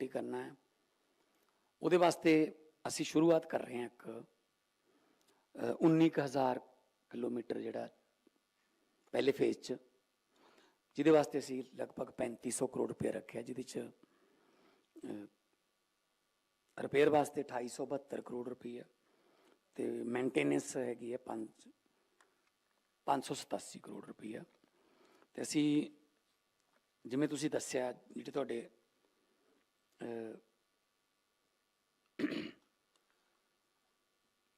ਪੁੱਟੀ ਕਰਨਾ ਹੈ। ਉਹਦੇ ਵਾਸਤੇ ਅਸੀਂ ਸ਼ੁਰੂਆਤ ਕਰ ਰਹੇ ਹਾਂ ਇੱਕ ਅ, 19000 ਕਿਲੋਮੀਟਰ ਜਿਹੜਾ ਪਹਿਲੇ ਫੇਜ਼ 'ਚ ਜਿਹਦੇ ਵਾਸਤੇ ਅਸੀਂ ਲਗਭਗ 3500 ਕਰੋੜ ਰੁਪਏ ਰੱਖਿਆ ਜਿਹਦੇ 'ਚ ਰਿਪੇਅਰ ਵਾਸਤੇ 2872 ਕਰੋੜ ਰੁਪਏ ਤੇ ਮੇਨਟੇਨੈਂਸ ਹੈਗੀ ਹੈ 5 587 ਕਰੋੜ ਰੁਪਏ ਤੇ ਅਸੀਂ ਜਿਵੇਂ ਤੁਸੀਂ ਦੱਸਿਆ ਜਿਹੜੇ ਤੁਹਾਡੇ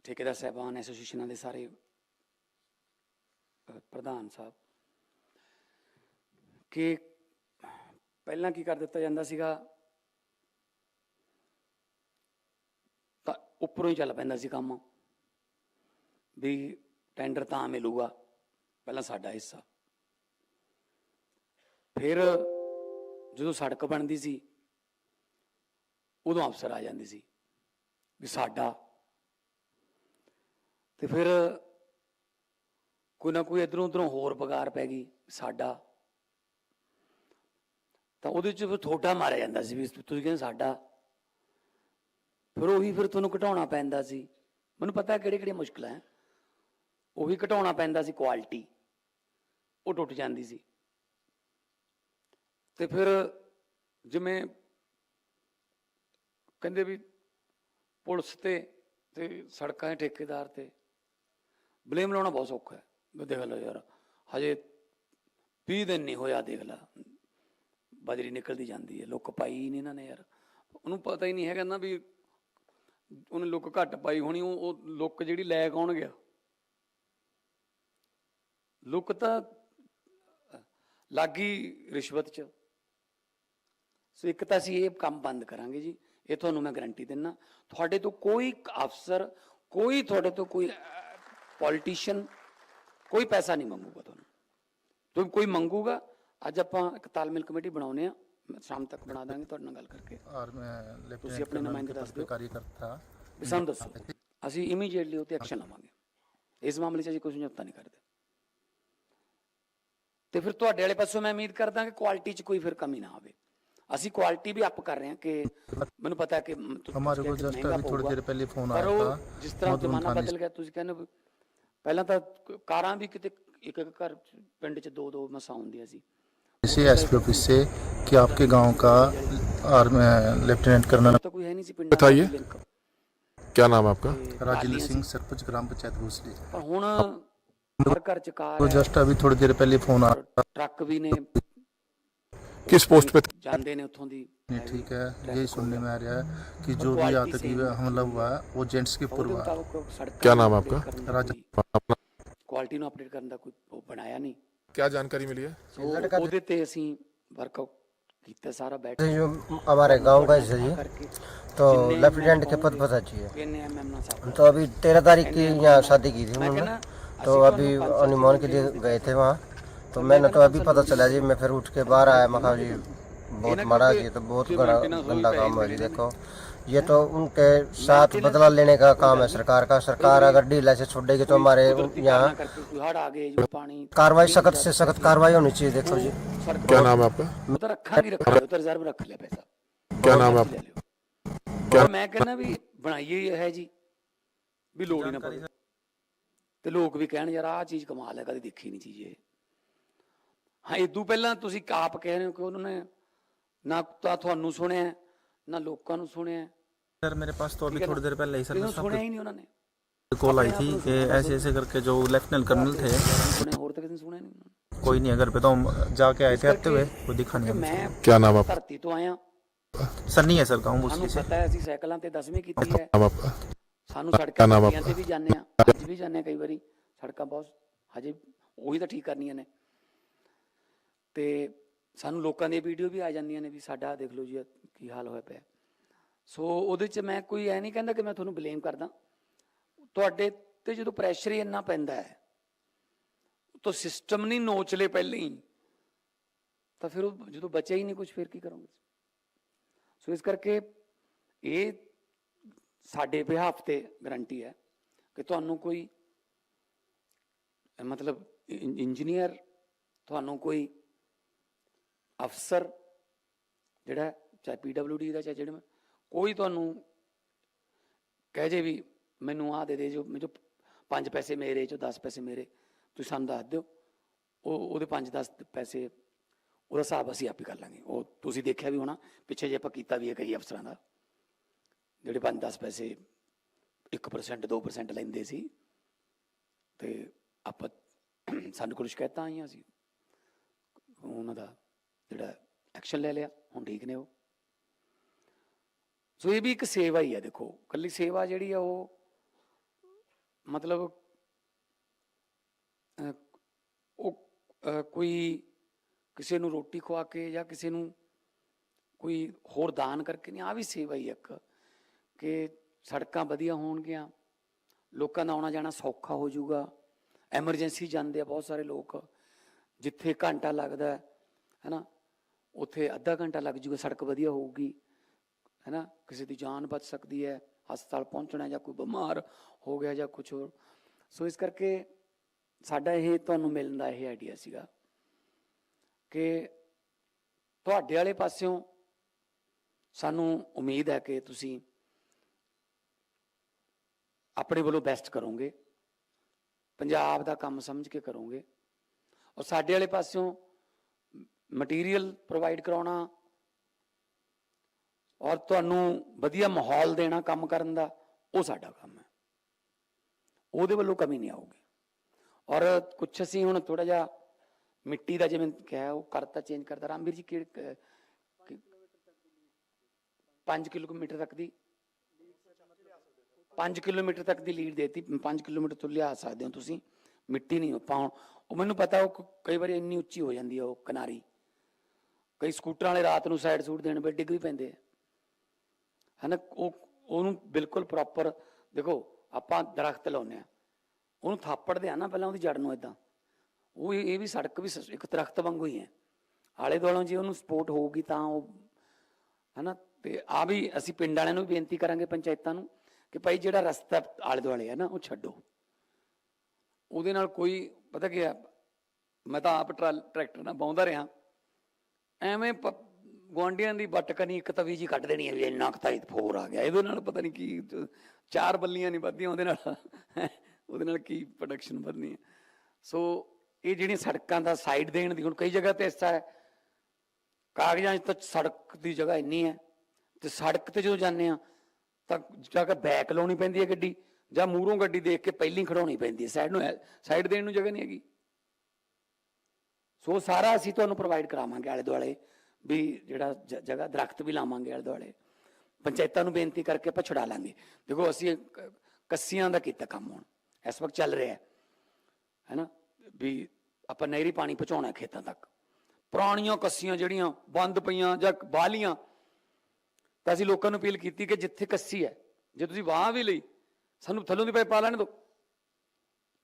ਠੇਕੇਦਾਰ ਸਾਹਿਬਾਨ ਐਸੋਸੀਏਸ਼ਨਾਂ ਦੇ ਸਾਰੇ ਪ੍ਰਧਾਨ ਸਾਹਿਬ, ਕਿ ਪਹਿਲਾਂ ਕੀ ਕਰ ਦਿੱਤਾ ਜਾਂਦਾ ਸੀਗਾ? ਤਾਂ ਉੱਪਰੋਂ ਹੀ ਚੱਲ ਪੈਂਦਾ ਸੀ ਕੰਮ। ਵੀ ਟੈਂਡਰ ਤਾਂ ਮਿਲੂਗਾ, ਪਹਿਲਾਂ ਸਾਡਾ ਹਿੱਸਾ। ਫਿਰ ਜਦੋਂ ਸੜਕ ਬਣਦੀ ਸੀ ਉਦੋਂ ਅਫਸਰ ਆ ਜਾਂਦੀ ਸੀ ਵੀ ਸਾਡਾ। ਤੇ ਫਿਰ ਕੋਈ ਨਾ ਕੋਈ ਇਧਰੋਂ ਉਧਰੋਂ ਹੋਰ ਪਗਾਰ ਪੈ ਗਈ ਸਾਡਾ। ਤਾਂ ਉਹਦੇ ਚ ਫਿਰ ਥੋੜਾ ਮਾਰਿਆ ਜਾਂਦਾ ਸੀ ਵੀ ਤੁਸੀਂ ਕਹਿੰਦੇ ਸਾਡਾ। ਫਿਰ ਉਹੀ ਫਿਰ ਤੁਹਾਨੂੰ ਘਟਾਉਣਾ ਪੈਂਦਾ ਸੀ। ਮੈਨੂੰ ਪਤਾ ਕਿਹੜੇ ਕਿਹੜੇ ਮੁਸ਼ਕਲਾਂ ਹੈ। ਉਹੀ ਘਟਾਉਣਾ ਪੈਂਦਾ ਸੀ ਕੁਆਲਿਟੀ। ਉਹ ਟੁੱਟ ਜਾਂਦੀ ਸੀ। ਤੇ ਫਿਰ ਜਿਵੇਂ ਕਹਿੰਦੇ ਵੀ ਪੁਲਿਸ ਤੇ ਤੇ ਸੜਕਾਂ ਦੇ ਠੇਕੇਦਾਰ ਤੇ ਬਲੇਮ ਲਾਉਣਾ ਬਹੁਤ ਸੌਖਾ ਹੈ। ਵੀ ਦੇਖ ਲਓ ਯਾਰ, ਹਜੇ 20 ਦਿਨ ਨਹੀਂ ਹੋਇਆ ਦੇਖ ਲਾ। ਬਜਰੀ ਨਿਕਲਦੀ ਜਾਂਦੀ ਹੈ, ਲੁੱਕ ਪਾਈ ਨਹੀਂ ਇਹਨਾਂ ਨੇ ਯਾਰ। ਉਹਨੂੰ ਪਤਾ ਹੀ ਨਹੀਂ ਹੈਗਾ ਨਾ ਵੀ ਉਹਨੇ ਲੁੱਕ ਘੱਟ ਪਾਈ ਹੋਣੀ, ਉਹ ਉਹ ਲੁੱਕ ਜਿਹੜੀ ਲੈ ਕੌਣ ਗਿਆ? ਲੁੱਕ ਤਾਂ ਲੱਗੀ ਰਿਸ਼ਵਤ ਚ। ਸੋ ਇੱਕ ਤਾਂ ਅਸੀਂ ਇਹ ਕੰਮ ਬੰਦ ਕਰਾਂਗੇ ਜੀ। ਇਹ ਤੁਹਾਨੂੰ ਮੈਂ ਗਰੰਟੀ ਦਿੰਨਾ। ਤੁਹਾਡੇ ਤੋਂ ਕੋਈ ਅਫਸਰ ਕੋਈ ਤੁਹਾਡੇ ਤੋਂ ਕੋਈ ਪੋਲੀਟੀਸ਼ੀਅਨ ਕੋਈ ਪੈਸਾ ਨਹੀਂ ਮੰਗੂਗਾ ਤੁਹਾਨੂੰ। ਤੁਹਾਨੂੰ ਕੋਈ ਮੰਗੂਗਾ ਅੱਜ ਆਪਾਂ ਇੱਕ ਤਾਲਮੇਲ ਕਮੇਟੀ ਬਣਾਉਨੇ ਆ ਸ਼ਾਮ ਤੱਕ ਬਣਾ ਦਾਂਗੇ ਤੁਹਾਡੇ ਨਾਲ ਗੱਲ ਕਰਕੇ। ਔਰ ਮੈਂ ਤੁਸੀਂ ਆਪਣੇ ਨੁਮਾਇੰਦੇ ਦੱਸ ਦਿਓ। ਕਾਰਜਕਰਤਾ ਸਾਨੂੰ ਦੱਸੋ। ਅਸੀਂ ਇਮੀਡੀਏਟਲੀ ਉਹ ਤੇ ਐਕਸ਼ਨ ਲਵਾਂਗੇ। ਇਸ ਮਾਮਲੇ 'ਚ ਅਸੀਂ ਕੋਈ ਸਮਝੌਤਾ ਨਹੀਂ ਕਰਦੇ। ਤੇ ਫਿਰ ਤੁਹਾਡੇ ਵਾਲੇ ਪਾਸੋਂ ਮੈਂ ਉਮੀਦ ਕਰਦਾ ਕਿ ਕੁਆਲਿਟੀ 'ਚ ਕੋਈ ਫਿਰ ਕਮੀ ਨਾ ਆਵੇ। ਅਸੀਂ ਕੁਆਲਿਟੀ ਵੀ ਅਪ ਕਰ ਰਹੇ ਹਾਂ ਕਿ ਮੈਨੂੰ ਪਤਾ ਹੈ ਕਿ ਮ- ਤੁਸੀਂ हमारे को ਕਿਹਾ कि जस्ट ਮਹਿੰਗਾ अभी थोड़ी ਪਊਗਾ। देर पहले फोन ਪਰ आया ਉਹ था ਜਿਸ ਤਰ੍ਹਾਂ मधुबन ਜ਼ਮਾਨਾ थाने ਬਦਲ ਗਿਆ ਤੁਸੀਂ ਕਹਿੰਦੇ ਹੋ, ਪਹਿਲਾਂ ਤਾਂ ਕ- ਕਾਰਾਂ ਵੀ ਕਿਤੇ ਇੱਕ ਇੱਕ ਘਰ 'ਚ, ਪਿੰਡ 'ਚ ਦੋ ਦੋ ਮਸਾਂ ਹੁੰਦੀਆਂ ਸੀ से एसपी ऑफिस से कि आपके गांव का आर्मी लेफ्टिनेंट कर्नल ਤਾਂ ਕੋਈ ਹੈ ਨਹੀਂ ਸੀ ਪਿੰਡ बताइए। क्या नाम है आपका राजेंद्र सिंह सरपंच ग्राम पंचायत घोसली ਪਰ ਹੁਣ ਹਰ ਘਰ 'ਚ ਕਾਰ तो ਹੈ जस्ट अभी थोड़ी देर पहले फोन आया था ਟਰੱਕ ਵੀ ਨੇ किस पोस्ट पे थे? जानते ने उतों दी नहीं ठीक है यही सुनने में आ रहा है कि जो भी आतंकी हमला हुआ है वो जेंट्स के ਉਹਦੇ पूर्व ਮੁਤਾਬਕ ਉਹ ਸੜਕ क्या ਨਾਮ ਹੈ ਆਪਕਾ? ਰਾਜਾ। ਆਪਣਾ ਕੁਆਲਿਟੀ ਨੂੰ ਅਪਡੇਟ ਕਰਨ ਦਾ ਕੋਈ ਉਹ ਬਣਾਇਆ ਨਹੀਂ क्या जानकारी मिली है ਉਹ- ਉਹਦੇ ਤੇ ਅਸੀਂ ਵਰਕਆਊਟ ਕੀਤਾ ਸਾਰਾ बैठ जो हमारे गांव का हिस्सा जी करके तो लेफ्टिनेंट के पद पर था जी ਇਹਨੇ ਐਮਐਮ ਨਾਲ ਸਾਫ਼ तो अभी तेरह तारीख की यहाँ शादी की थी उन्होंने तो अभी हनीमून के लिए गए थे वहाँ तो मैंने तो अभी पता चला जी मैं फिर उठ के बाहर आया मैं कहा जी बहुत माड़ा जी तो बहुत गड़ा गंदा काम है जी देखो ये तो उनके साथ बदला लेने का काम है सरकार का सरकार अगर ढीला से छोड़ेगी तो हमारे यहाँ ਕਰਕੇ ਕੋਈ ਹੜ ਆ ਗਏ ਜੋ ਪਾਣੀ कार्रवाई सख्त से सख्त कार्रवाई होनी चाहिए देखो जी ਸੜਕ क्या नाम है आपका ਉਹ ਤਾਂ ਰੱਖਾਂਗੇ ਰੱਖਿਆ ਉਹ ਤਾਂ ਰਿਜ਼ਰਵ ਰੱਖ ਲਿਆ ਪੈਸਾ क्या नाम है ਲੈ ਲਿਓ ਪਰ ਮੈਂ ਕਹਿੰਦਾ ਵੀ ਬਣਾਈਏ ਹੀ ਹੈ ਜੀ ਵੀ ਲੋੜ ਹੀ ਨਾ ਪਵੇ ਤੇ ਲੋਕ ਵੀ ਕਹਿਣ ਯਾਰ ਆਹ ਚੀਜ਼ ਕਮਾਲ ਹੈ ਕਦੇ ਦੇਖੀ ਨਹੀਂ ਚੀਜ਼ ਇਹ ਹਾਂ ਇਦੋਂ ਪਹਿਲਾਂ ਤੁਸੀਂ ਆਪ ਕਹਿ ਰਹੇ ਹੋ ਕਿ ਉਹਨਾਂ ਨੇ ਨਾ ਤਾਂ ਤੁਹਾਨੂੰ ਸੁਣਿਆ ਹੈ, ਨਾ ਲੋਕਾਂ ਨੂੰ ਸੁਣਿਆ ਹੈ। सर मेरे पास तो अभी ठीक है थोड़ी ना? देर पहले ही सर लेकिन बस सुनया ही नहीं उन्होंने आपकी कॉल आई थी कि ऐसे ऐसे करके जो लेफ्टिनेंट कर्नल थे सुने और तो किसी ने सुना ही नहीं उन्होंने कोई नहीं अगर पे तो हम जाके आए थे आते हुए वो दिखा कि नहीं मैं हमसे। क्या नाम है आपका ਧਰਤੀ ਤੋਂ ਆਇਆ सर नहीं है सर गाँव ਸਾਨੂੰ भूसली से ਪਤਾ ਹੈ ਅਸੀਂ ਸਾਈਕਲਾਂ ਤੇ 10ਵੀਂ ਕੀਤੀ ਹੈ नाम आपका ਸਾਨੂੰ ਕਿਆ ਸੜਕਾਂ ਨਾਮ ਟੁੱਟੀਆਂ ਤੇ ਵੀ ਜਾਂਦੇ ਆ ਅੱਜ ਵੀ ਜਾਂਦੇ ਆ ਕਈ ਵਾਰੀ ਸੜਕਾਂ ਬਹੁਤ ਹਜੇ ਉਹੀ ਤਾਂ ਠੀਕ ਕਰਨੀਆਂ ਨੇ ਤੇ ਸਾਨੂੰ ਲੋਕਾਂ ਦੀਆਂ ਵੀਡੀਓ ਵੀ ਆ ਜਾਂਦੀਆਂ ਨੇ ਵੀ ਸਾਡਾ ਦੇਖ ਲਓ ਜੀ ਕੀ ਹਾਲ ਹੋਇਆ ਪਿਆ। ਸੋ ਉਹਦੇ ਚ ਮੈਂ ਕੋਈ ਐ ਨਹੀਂ ਕਹਿੰਦਾ ਕਿ ਮੈਂ ਤੁਹਾਨੂੰ ਬਲੇਮ ਕਰਦਾ। ਤੁਹਾਡੇ ਤੇ ਜਦੋਂ ਪ੍ਰੈਸ਼ਰ ਹੀ ਇੰਨਾ ਪੈਂਦਾ ਹੈ, ਤਾਂ ਸਿਸਟਮ ਨਹੀਂ ਨੋਚ ਲੇ ਪਹਿਲਾਂ ਹੀ, ਤਾਂ ਫਿਰ ਉਹ ਜਦੋਂ ਬਚਿਆ ਹੀ ਨਹੀਂ ਕੁਝ ਫਿਰ ਕੀ ਕਰੋਗੇ? ਸੋ ਇਸ ਕਰਕੇ ਇਹ ਸਾਡੇ ਬਿਹਾਫ ਤੇ ਗਰੰਟੀ ਹੈ ਕਿ ਤੁਹਾਨੂੰ ਕੋਈ, ਮਤਲਬ ਇੰਜੀਨੀਅਰ ਤੁਹਾਨੂੰ ਕੋਈ ਅਫਸਰ ਜਿਹੜਾ ਚਾਹੇ ਪੀਡਬਲਯੂਡੀ ਦਾ ਚਾਹੇ ਜਿਹੜੇ ਕੋਈ ਤੁਹਾਨੂੰ ਕਹਿ ਜੇ ਵੀ ਮੈਨੂੰ ਆਹ ਦੇ ਦੇ ਜੋ, ਮੈਨੂੰ 5 ਪੈਸੇ ਮੇਰੇ ਚੋਂ 10 ਪੈਸੇ ਮੇਰੇ, ਤੁਸੀਂ ਸਾਨੂੰ ਦੱਸ ਦਿਓ। ਉਹ, ਉਹਦੇ 5-10 ਪੈਸੇ, ਉਹਦਾ ਹਿਸਾਬ ਅਸੀਂ ਆਪ ਹੀ ਕਰ ਲਾਂਗੇ। ਉਹ ਤੁਸੀਂ ਦੇਖਿਆ ਵੀ ਹੋਣਾ, ਪਿੱਛੇ ਜੇ ਆਪਾਂ ਕੀਤਾ ਵੀ ਹੈ ਕਈ ਅਫਸਰਾਂ ਦਾ, ਜਿਹੜੇ 5-10 ਪੈਸੇ 1% 2% ਲੈਂਦੇ ਸੀ, ਤੇ ਆਪਾਂ ਸਾਨੂੰ ਕੋਲ ਸ਼ਿਕਾਇਤਾਂ ਆਈਆਂ ਸੀ। ਉਹਨਾਂ ਦਾ ਜਿਹੜਾ ਐਕਸ਼ਨ ਲੈ ਲਿਆ, ਹੁਣ ਠੀਕ ਨੇ ਉਹ। ਸੋ ਇਹ ਵੀ ਇੱਕ ਸੇਵਾ ਹੀ ਹੈ ਦੇਖੋ। ਕੱਲੀ ਸੇਵਾ ਜਿਹੜੀ ਆ ਉਹ ਮਤਲਬ ਉਹ ਕੋਈ ਕਿਸੇ ਨੂੰ ਰੋਟੀ ਖਵਾ ਕੇ ਜਾਂ ਕਿਸੇ ਨੂੰ ਕੋਈ ਹੋਰ ਦਾਨ ਕਰਕੇ ਨਹੀਂ ਆ ਵੀ ਸੇਵਾ ਹੀ ਇੱਕ, ਕਿ ਸੜਕਾਂ ਵਧੀਆ ਹੋਣਗੀਆਂ, ਲੋਕਾਂ ਦਾ ਆਉਣਾ ਜਾਣਾ ਸੌਖਾ ਹੋ ਜਾਊਗਾ। ਐਮਰਜੈਂਸੀ ਜਾਂਦੇ ਆ ਬਹੁਤ ਸਾਰੇ ਲੋਕ, ਜਿੱਥੇ ਘੰਟਾ ਲੱਗਦਾ ਹੈ ਨਾ ਉੱਥੇ ਅੱਧਾ ਘੰਟਾ ਲੱਗ ਜੂਗਾ, ਸੜਕ ਵਧੀਆ ਹੋਊਗੀ, ਹੈਨਾ? ਕਿਸੇ ਦੀ ਜਾਨ ਬਚ ਸਕਦੀ ਹੈ, ਹਸਪਤਾਲ ਪਹੁੰਚਣਾ ਜਾਂ ਕੋਈ ਬਿਮਾਰ ਹੋ ਗਿਆ ਜਾਂ ਕੁਝ ਹੋਰ। ਸੋ ਇਸ ਕਰਕੇ ਸਾਡਾ ਇਹ ਤੁਹਾਨੂੰ ਮਿਲਣ ਦਾ ਇਹ ਆਈਡੀਆ ਸੀਗਾ ਕਿ ਤੁਹਾਡੇ ਵਾਲੇ ਪਾਸਿਓਂ ਸਾਨੂੰ ਉਮੀਦ ਹੈ ਕਿ ਤੁਸੀਂ ਆਪਣੇ ਵੱਲੋਂ ਬੈਸਟ ਕਰੋਗੇ, ਪੰਜਾਬ ਦਾ ਕੰਮ ਸਮਝ ਕੇ ਕਰੋਗੇ। ਔਰ ਸਾਡੇ ਵਾਲੇ ਪਾਸਿਓਂ ਮਟੀਰੀਅਲ ਪ੍ਰੋਵਾਈਡ ਕਰਾਉਣਾ ਔਰ ਤੁਹਾਨੂੰ ਵਧੀਆ ਮਾਹੌਲ ਦੇਣਾ ਕੰਮ ਕਰਨ ਦਾ, ਉਹ ਸਾਡਾ ਕੰਮ ਹੈ। ਉਹਦੇ ਵੱਲੋਂ ਕਮੀ ਨਹੀਂ ਆਊਗੀ। ਔਰ ਕੁਛ ਅਸੀਂ ਹੁਣ ਥੋੜਾ ਜਿਹਾ ਮਿੱਟੀ ਦਾ ਜਿਵੇਂ ਕਿਹਾ, ਉਹ ਕਰਤਾ ਚੇਂਜ ਕਰਤਾ ਰਾਮਵੀਰ ਜੀ ਕਿਹੜੇ 5 ਕਿਲੋਮੀਟਰ ਤੱਕ ਦੀ 5 ਕਿਲੋਮੀਟਰ ਤੱਕ ਦੀ ਲੀਡ ਦੇਤੀ। 5 ਕਿਲੋਮੀਟਰ ਤੋਂ ਲਿਆ ਸਕਦੇ ਹੋ ਤੁਸੀਂ। ਮਿੱਟੀ ਨਹੀਂ ਪਾਉਣ ਉਹ ਮੈਨੂੰ ਪਤਾ, ਉਹ ਕਈ ਵਾਰੀ ਇੰਨੀ ਉੱਚੀ ਹੋ ਜਾਂਦੀ ਹੈ ਉਹ ਕਿਨਾਰੀ। ਕਈ ਸਕੂਟਰਾਂ ਵਾਲੇ ਰਾਤ ਨੂੰ ਸਾਈਡ ਸੂਟ ਦੇਣ ਵੇ ਡਿੱਗ ਵੀ ਪੈਂਦੇ ਆ। ਹਨਾ, ਉਹ, ਉਹਨੂੰ ਬਿਲਕੁਲ ਪ੍ਰੋਪਰ ਦੇਖੋ, ਆਪਾਂ ਦਰਖਤ ਲਾਉਂਦੇ ਆ। ਉਹਨੂੰ ਥਾਪੜਦੇ ਆ ਨਾ ਪਹਿਲਾਂ ਉਹਦੀ ਜੜ ਨੂੰ ਇਦਾਂ ਉਹ ਇਹ ਇਹ ਵੀ ਸੜਕ ਵੀ ਸ- ਇੱਕ ਦਰਖਤ ਵਾਂਗੂ ਹੀ ਹੈ। ਆਲੇ ਦੁਆਲੋਂ ਜੇ ਉਹਨੂੰ ਸਪੋਰਟ ਹੋਊਗੀ ਤਾਂ ਉਹ, ਹਨਾ, ਤੇ ਆ ਵੀ ਅਸੀਂ ਪਿੰਡ ਵਾਲਿਆਂ ਨੂੰ ਵੀ ਬੇਨਤੀ ਕਰਾਂਗੇ, ਪੰਚਾਇਤਾਂ ਨੂੰ, ਕਿ ਭਾਈ ਜਿਹੜਾ ਰਸਤਾ ਆਲੇ ਦੁਆਲੇ ਹੈ ਨਾ, ਉਹ ਛੱਡੋ। ਉਹਦੇ ਨਾਲ ਕੋਈ, ਪਤਾ ਕੀ ਹੈ ਮੈਂ ਤਾਂ ਆਪ ਟਰਾ- ਟਰੈਕਟਰ ਨਾਲ ਬਾਉਂਦਾ ਰਿਹਾ। ਐਵੇਂ ਪ- ਗੁਆਂਢੀਆਂ ਦੀ ਵੱਟ ਕਨੀ ਇੱਕ ਤਵੀ ਜੀ ਕੱਢ ਦੇਣੀ ਹੈ ਵੀ ਇੰਨਾ ਕਤਾਈ ਫੋਰ ਆ ਗਿਆ। ਇਹਦੇ ਨਾਲ ਪਤਾ ਨਹੀਂ ਕੀ ਚਾਰ ਬੱਲੀਆਂ ਨਹੀਂ ਵੱਧਦੀਆਂ, ਉਹਦੇ ਨਾਲ ਉਹਦੇ ਨਾਲ ਕੀ ਪ੍ਰੋਡਕਸ਼ਨ ਵਧਣੀ ਹੈ। ਸੋ ਇਹ ਜਿਹੜੀਆਂ ਸੜਕਾਂ ਦਾ ਸਾਈਡ ਦੇਣ ਦੀ ਹੁਣ ਕਈ ਜਗ੍ਹਾ ਤੇ ਐਸਾ ਹੈ। ਕਾਗਜ਼ਾਂ 'ਚ ਤਾਂ ਸੜਕ ਦੀ ਜਗ੍ਹਾ ਇੰਨੀ ਹੈ। ਤੇ ਸੜਕ ਤੇ ਜਦੋਂ ਜਾਂਦੇ ਆ ਤਾਂ ਜਾ ਬੈਕ ਲਾਉਣੀ ਪੈਂਦੀ ਹੈ ਗੱਡੀ, ਜਾਂ ਮੂਹਰੋਂ ਗੱਡੀ ਦੇਖ ਕੇ ਪਹਿਲੀ ਖੜਾਉਣੀ ਪੈਂਦੀ ਹੈ। ਸਾਈਡ ਨੂੰ ਸਾਈਡ ਦੇਣ ਨੂੰ ਜਗ੍ਹਾ ਨਹੀਂ ਹੈਗੀ। ਸੋ ਸਾਰਾ ਅਸੀਂ ਤੁਹਾਨੂੰ ਪ੍ਰੋਵਾਈਡ ਕਰਾਵਾਂਗੇ ਆਲੇ ਦੁਆਲੇ, ਵੀ ਜਿਹੜਾ ਜ- ਜਗ੍ਹਾ, ਦਰਖਤ ਵੀ ਲਾਵਾਂਗੇ ਆਲੇ ਦੁਆਲੇ। ਪੰਚਾਇਤਾਂ ਨੂੰ ਬੇਨਤੀ ਕਰਕੇ ਆਪਾਂ ਛੁਡਾ ਲਾਂਗੇ। ਦੇਖੋ, ਅਸੀਂ ਕ- ਕੱਸੀਆਂ ਦਾ ਕੀਤਾ ਕੰਮ ਹੁਣ। ਇਸ ਵਕਤ ਚੱਲ ਰਿਹਾ ਹੈ। ਹੈਨਾ? ਵੀ ਆਪਾਂ ਨਹਿਰੀ ਪਾਣੀ ਪਹੁੰਚਾਉਣਾ ਖੇਤਾਂ ਤੱਕ। ਪੁਰਾਣੀਆਂ ਕੱਸੀਆਂ ਜਿਹੜੀਆਂ ਬੰਦ ਪਈਆਂ ਜਾਂ ਬਾਲੀਆਂ ਤਾਂ ਅਸੀਂ ਲੋਕਾਂ ਨੂੰ ਅਪੀਲ ਕੀਤੀ ਕਿ ਜਿੱਥੇ ਕੱਸੀ ਹੈ, ਜੇ ਤੁਸੀਂ ਵਾਹ ਵੀ ਲਈ, ਸਾਨੂੰ ਥੱਲੋਂ ਦੀ ਪਾਈਪ ਪਾ ਲੈਣ ਦਿਓ।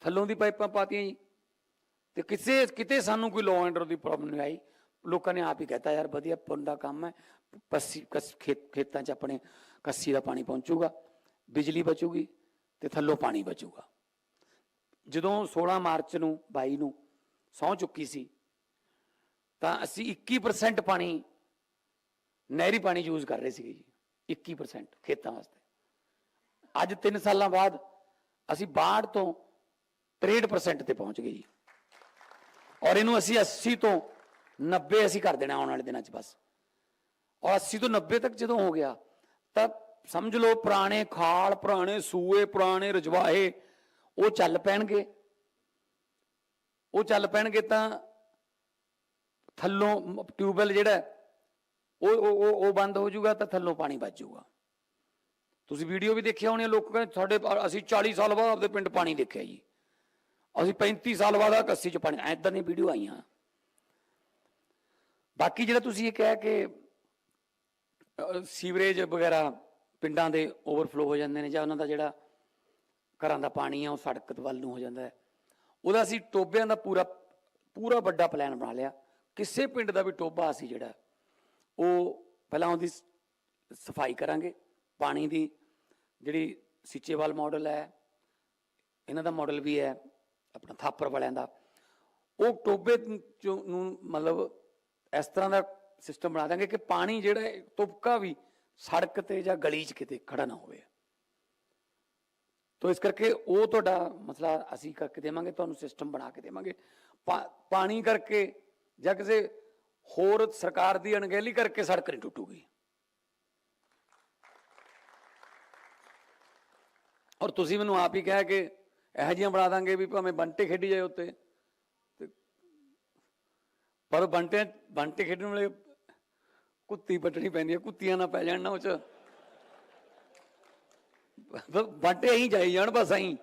ਥੱਲੋਂ ਦੀ ਪਾਈਪਾਂ ਪਾਤੀਆਂ ਜੀ। ਤੇ ਕਿਸੇ, ਕਿਤੇ ਸਾਨੂੰ ਕੋਈ ਲਾਅ ਐਂਡਰ ਦੀ ਪ੍ਰੋਬਲਮ ਨਹੀਂ ਆਈ। ਲੋਕਾਂ ਨੇ ਆਪ ਹੀ ਕਹਤਾ, ਯਾਰ ਵਧੀਆ, ਪੁੰਨ ਦਾ ਕੰਮ ਹੈ। ਪੱਸੀ, ਕਸ, ਖੇਤ, ਖੇਤਾਂ 'ਚ ਆਪਣੇ ਕੱਸੀ ਦਾ ਪਾਣੀ ਪਹੁੰਚੂਗਾ, ਬਿਜਲੀ ਬਚੂਗੀ ਤੇ ਥੱਲੋਂ ਪਾਣੀ ਬਚੂਗਾ। ਜਦੋਂ 16 ਮਾਰਚ ਨੂੰ 22 ਨੂੰ ਸਹੁੰ ਚੁੱਕੀ ਸੀ, ਤਾਂ ਅਸੀਂ 21% ਪਾਣੀ, ਨਹਿਰੀ ਪਾਣੀ ਯੂਜ਼ ਕਰ ਰਹੇ ਸੀਗੇ ਜੀ 21% ਖੇਤਾਂ ਵਾਸਤੇ। ਅੱਜ 3 ਸਾਲਾਂ ਬਾਅਦ ਅਸੀਂ 62 ਤੋਂ 63% ਤੇ ਪਹੁੰਚ ਗਏ ਜੀ। ਔਰ ਇਹਨੂੰ ਅਸੀਂ 80 ਤੋਂ 90 ਅਸੀਂ ਕਰ ਦੇਣਾ ਆਉਣ ਵਾਲੇ ਦਿਨਾਂ 'ਚ ਬਸ। ਔਰ 80 ਤੋਂ 90 ਤੱਕ ਜਦੋਂ ਹੋ ਗਿਆ, ਤਾਂ ਸਮਝ ਲਓ ਪੁਰਾਣੇ ਖਾਲ, ਪੁਰਾਣੇ ਸੂਏ, ਪੁਰਾਣੇ ਰਜਵਾਹੇ, ਉਹ ਚੱਲ ਪੈਣਗੇ। ਉਹ ਚੱਲ ਪੈਣਗੇ ਤਾਂ ਥੱਲੋਂ ਟਿਊਬਵੈਲ ਜਿਹੜਾ, ਉਹ ਉਹ, ਉਹ- ਬੰਦ ਹੋ ਜਾਊਗਾ ਤਾਂ ਥੱਲੋਂ ਪਾਣੀ ਬਚ ਜਾਊਗਾ। ਤੁਸੀਂ ਵੀਡੀਓ ਵੀ ਦੇਖਿਆ ਹੋਣੀ ਲੋਕ ਕਹਿੰਦੇ ਸਾਡੇ ਅਸੀਂ 40 ਸਾਲ ਬਾਅਦ ਆਪਦੇ ਪਿੰਡ ਪਾਣੀ ਦੇਖਿਆ ਜੀ। ਅਸੀਂ 35 ਸਾਲ ਬਾਅਦ ਆ ਕੱਸੀ ਚ ਪਾਣੀ ਐਦਾਂ ਦੀਆਂ ਵੀਡੀਓ ਆਈਆਂ। ਬਾਕੀ ਜਿਹੜਾ ਤੁਸੀਂ ਇਹ ਕਿਹਾ ਕਿ ਸੀਵਰੇਜ ਵਗੈਰਾ ਪਿੰਡਾਂ ਦੇ ਓਵਰਫਲੋ ਹੋ ਜਾਂਦੇ ਨੇ ਜਾਂ ਉਹਨਾਂ ਦਾ ਜਿਹੜਾ ਘਰਾਂ ਦਾ ਪਾਣੀ ਆ, ਉਹ ਸੜਕ ਵੱਲ ਨੂੰ ਹੋ ਜਾਂਦਾ ਹੈ। ਉਹਦਾ ਅਸੀਂ ਟੋਬਿਆਂ ਦਾ ਪੂਰਾ ਪੂਰਾ ਵੱਡਾ ਪਲਾਨ ਬਣਾ ਲਿਆ। ਕਿਸੇ ਪਿੰਡ ਦਾ ਵੀ ਟੋਬਾ ਅਸੀਂ ਜਿਹੜਾ, ਉਹ ਪਹਿਲਾਂ ਉਹਦੀ ਸਫ਼ਾਈ ਕਰਾਂਗੇ। ਪਾਣੀ ਦੀ ਜਿਹੜੀ ਸਿੱਚੇਵਾਲ ਮਾਡਲ ਹੈ, ਇਹਨਾਂ ਦਾ ਮਾਡਲ ਵੀ ਹੈ। ਆਪਣਾ ਥਾਪਰ ਵਾਲਿਆਂ ਦਾ। ਉਹ ਟੋਬੇ ਚੋਂ ਨੂੰ ਮਤਲਬ ਇਸ ਤਰ੍ਹਾਂ ਦਾ ਸਿਸਟਮ ਬਣਾ ਦਾਂਗੇ ਕਿ ਪਾਣੀ ਜਿਹੜਾ ਤੁਪਕਾ ਵੀ ਸੜਕ ਤੇ ਜਾਂ ਗਲੀ 'ਚ ਕਿਤੇ ਖੜਾ ਨਾ ਹੋਵੇ। ਤੋ ਇਸ ਕਰਕੇ ਉਹ ਤੁਹਾਡਾ ਮਸਲਾ ਅਸੀਂ ਕਰਕੇ ਦੇਵਾਂਗੇ, ਤੁਹਾਨੂੰ ਸਿਸਟਮ ਬਣਾ ਕੇ ਦੇਵਾਂਗੇ। ਪਾ- ਪਾਣੀ ਕਰਕੇ ਜਾਂ ਕਿਸੇ ਹੋਰ ਸਰਕਾਰ ਦੀ ਅਣਗਹਿਲੀ ਕਰਕੇ ਸੜਕ ਨਹੀਂ ਟੁੱਟੂਗੀ। ਔਰ ਤੁਸੀਂ ਮੈਨੂੰ ਆਪ ਹੀ ਕਿਹਾ ਕਿ ਇਹੋ ਜਿਹੀਆਂ ਬਣਾ ਦਾਂਗੇ ਵੀ ਭਾਵੇਂ ਬੰਟੇ ਖੇਡੀ ਜਾਏ ਉੱਤੇ। ਤੇ ਪਰ ਬੰਟੇ ਬੰਟੇ ਖੇਡਣ ਵੇਲੇ ਕੁੱਤੀ ਪੱਟਣੀ ਪੈਂਦੀ ਹੈ ਕੁੱਤੀਆਂ ਨਾ ਪੈ ਜਾਣ ਨਾ ਉਹ ਚ। ਬੰਟੇ ਹੀ ਜਾਈ ਜਾਣ ਬਸ ਅਹੀਂ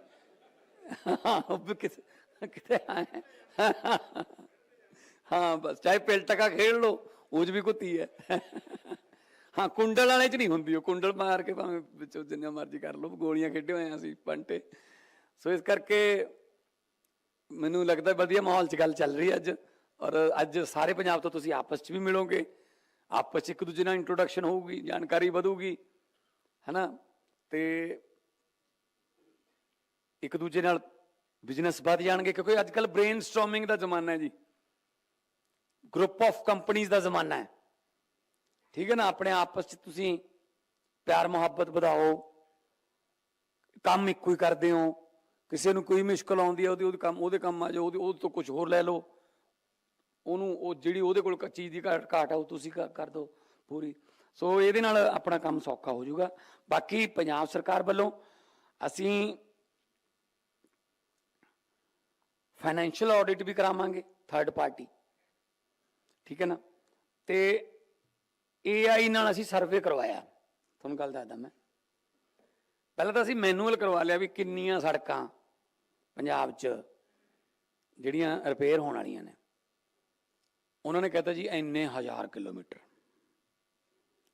ਕਿਤੇ ਕਿਤੇ ਹਾਂ, ਬਸ ਚਾਹੇ ਪਿਲ ਟਕਾ ਖੇਡ ਲੋ ਉਹ 'ਚ ਵੀ ਕੁੱਤੀ ਹੈ ਹਾਂ, ਕੁੰਡਲ ਵਾਲੇ 'ਚ ਨਹੀਂ ਹੁੰਦੀ ਉਹ। ਕੁੰਡਲ ਮਾਰ ਕੇ ਭਾਵੇਂ ਵਿੱਚੋਂ ਜਿੰਨਾ ਮਰਜ਼ੀ ਕਰ ਲਓ, ਗੋਲੀਆਂ ਖੇਡੇ ਹੋਏ ਆ ਅਸੀਂ, ਬੰਟੇ। ਸੋ ਇਸ ਕਰਕੇ ਮੈਨੂੰ ਲੱਗਦਾ ਵਧੀਆ ਮਾਹੌਲ 'ਚ ਗੱਲ ਚੱਲ ਰਹੀ ਹੈ ਅੱਜ। ਔਰ ਅੱਜ ਸਾਰੇ ਪੰਜਾਬ ਤੋਂ ਤੁਸੀਂ ਆਪਸ 'ਚ ਵੀ ਮਿਲੋਗੇ। ਆਪਸ 'ਚ ਇੱਕ ਦੂਜੇ ਨਾਲ ਇੰਟਰੋਡਕਸ਼ਨ ਹੋਊਗੀ, ਜਾਣਕਾਰੀ ਵਧੂਗੀ, ਹੈਨਾ? ਤੇ ਇੱਕ ਦੂਜੇ ਨਾਲ ਬਿਜ਼ਨਸ ਵੱਧ ਜਾਣਗੇ, ਕਿਉਂਕਿ ਅੱਜ ਕੱਲ ਬ੍ਰੇਨਸਟਾਰਮਿੰਗ ਦਾ ਜ਼ਮਾਨਾ ਹੈ ਜੀ। ਗਰੁੱਪ ਆਫ ਕੰਪਨੀਆਂ ਦਾ ਜ਼ਮਾਨਾ ਹੈ। ਠੀਕ ਹੈ ਨਾ? ਆਪਣੇ ਆਪਸ 'ਚ ਤੁਸੀਂ ਪਿਆਰ ਮੁਹੱਬਤ ਵਧਾਓ, ਕੰਮ ਇੱਕੋ ਹੀ ਕਰਦੇ ਹੋ। ਕਿਸੇ ਨੂੰ ਕੋਈ ਮੁਸ਼ਕਲ ਆਉਂਦੀ ਹੈ ਉਹਦੀ ਉਹਦੇ ਕੰਮ ਉਹਦੇ ਕੰਮ ਆ ਜਾਓ, ਉਹਦੇ ਉਹਦੇ ਤੋਂ ਕੁਝ ਹੋਰ ਲੈ ਲਓ। ਉਹਨੂੰ, ਉਹ ਜਿਹੜੀ ਉਹਦੇ ਕੋਲ ਚੀਜ਼ ਦੀ ਘਾਟ ਘਾਟ ਆ, ਉਹ ਤੁਸੀਂ ਕ- ਕਰ ਦਿਓ ਪੂਰੀ। ਸੋ ਇਹਦੇ ਨਾਲ ਆਪਣਾ ਕੰਮ ਸੌਖਾ ਹੋ ਜਾਊਗਾ। ਬਾਕੀ ਪੰਜਾਬ ਸਰਕਾਰ ਵੱਲੋਂ ਅਸੀਂ ਫਾਈਨੈਂਸ਼ੀਅਲ ਆਡਿਟ ਵੀ ਕਰਾਵਾਂਗੇ ਥਰਡ ਪਾਰਟੀ ਠੀਕ ਹੈ ਨਾ? ਤੇ AI ਨਾਲ ਅਸੀਂ ਸਰਵੇ ਕਰਵਾਇਆ। ਤੁਹਾਨੂੰ ਗੱਲ ਦੱਸਦਾ ਮੈਂ। ਪਹਿਲਾਂ ਤਾਂ ਅਸੀਂ ਮੈਨੂਅਲ ਕਰਵਾ ਲਿਆ ਵੀ ਕਿੰਨੀਆਂ ਸੜਕਾਂ ਪੰਜਾਬ 'ਚ ਜਿਹੜੀਆਂ ਰਿਪੇਅਰ ਹੋਣ ਵਾਲੀਆਂ ਨੇ। ਉਹਨਾਂ ਨੇ ਕਹਤਾ ਜੀ, ਇੰਨੇ ਹਜ਼ਾਰ ਕਿਲੋਮੀਟਰ।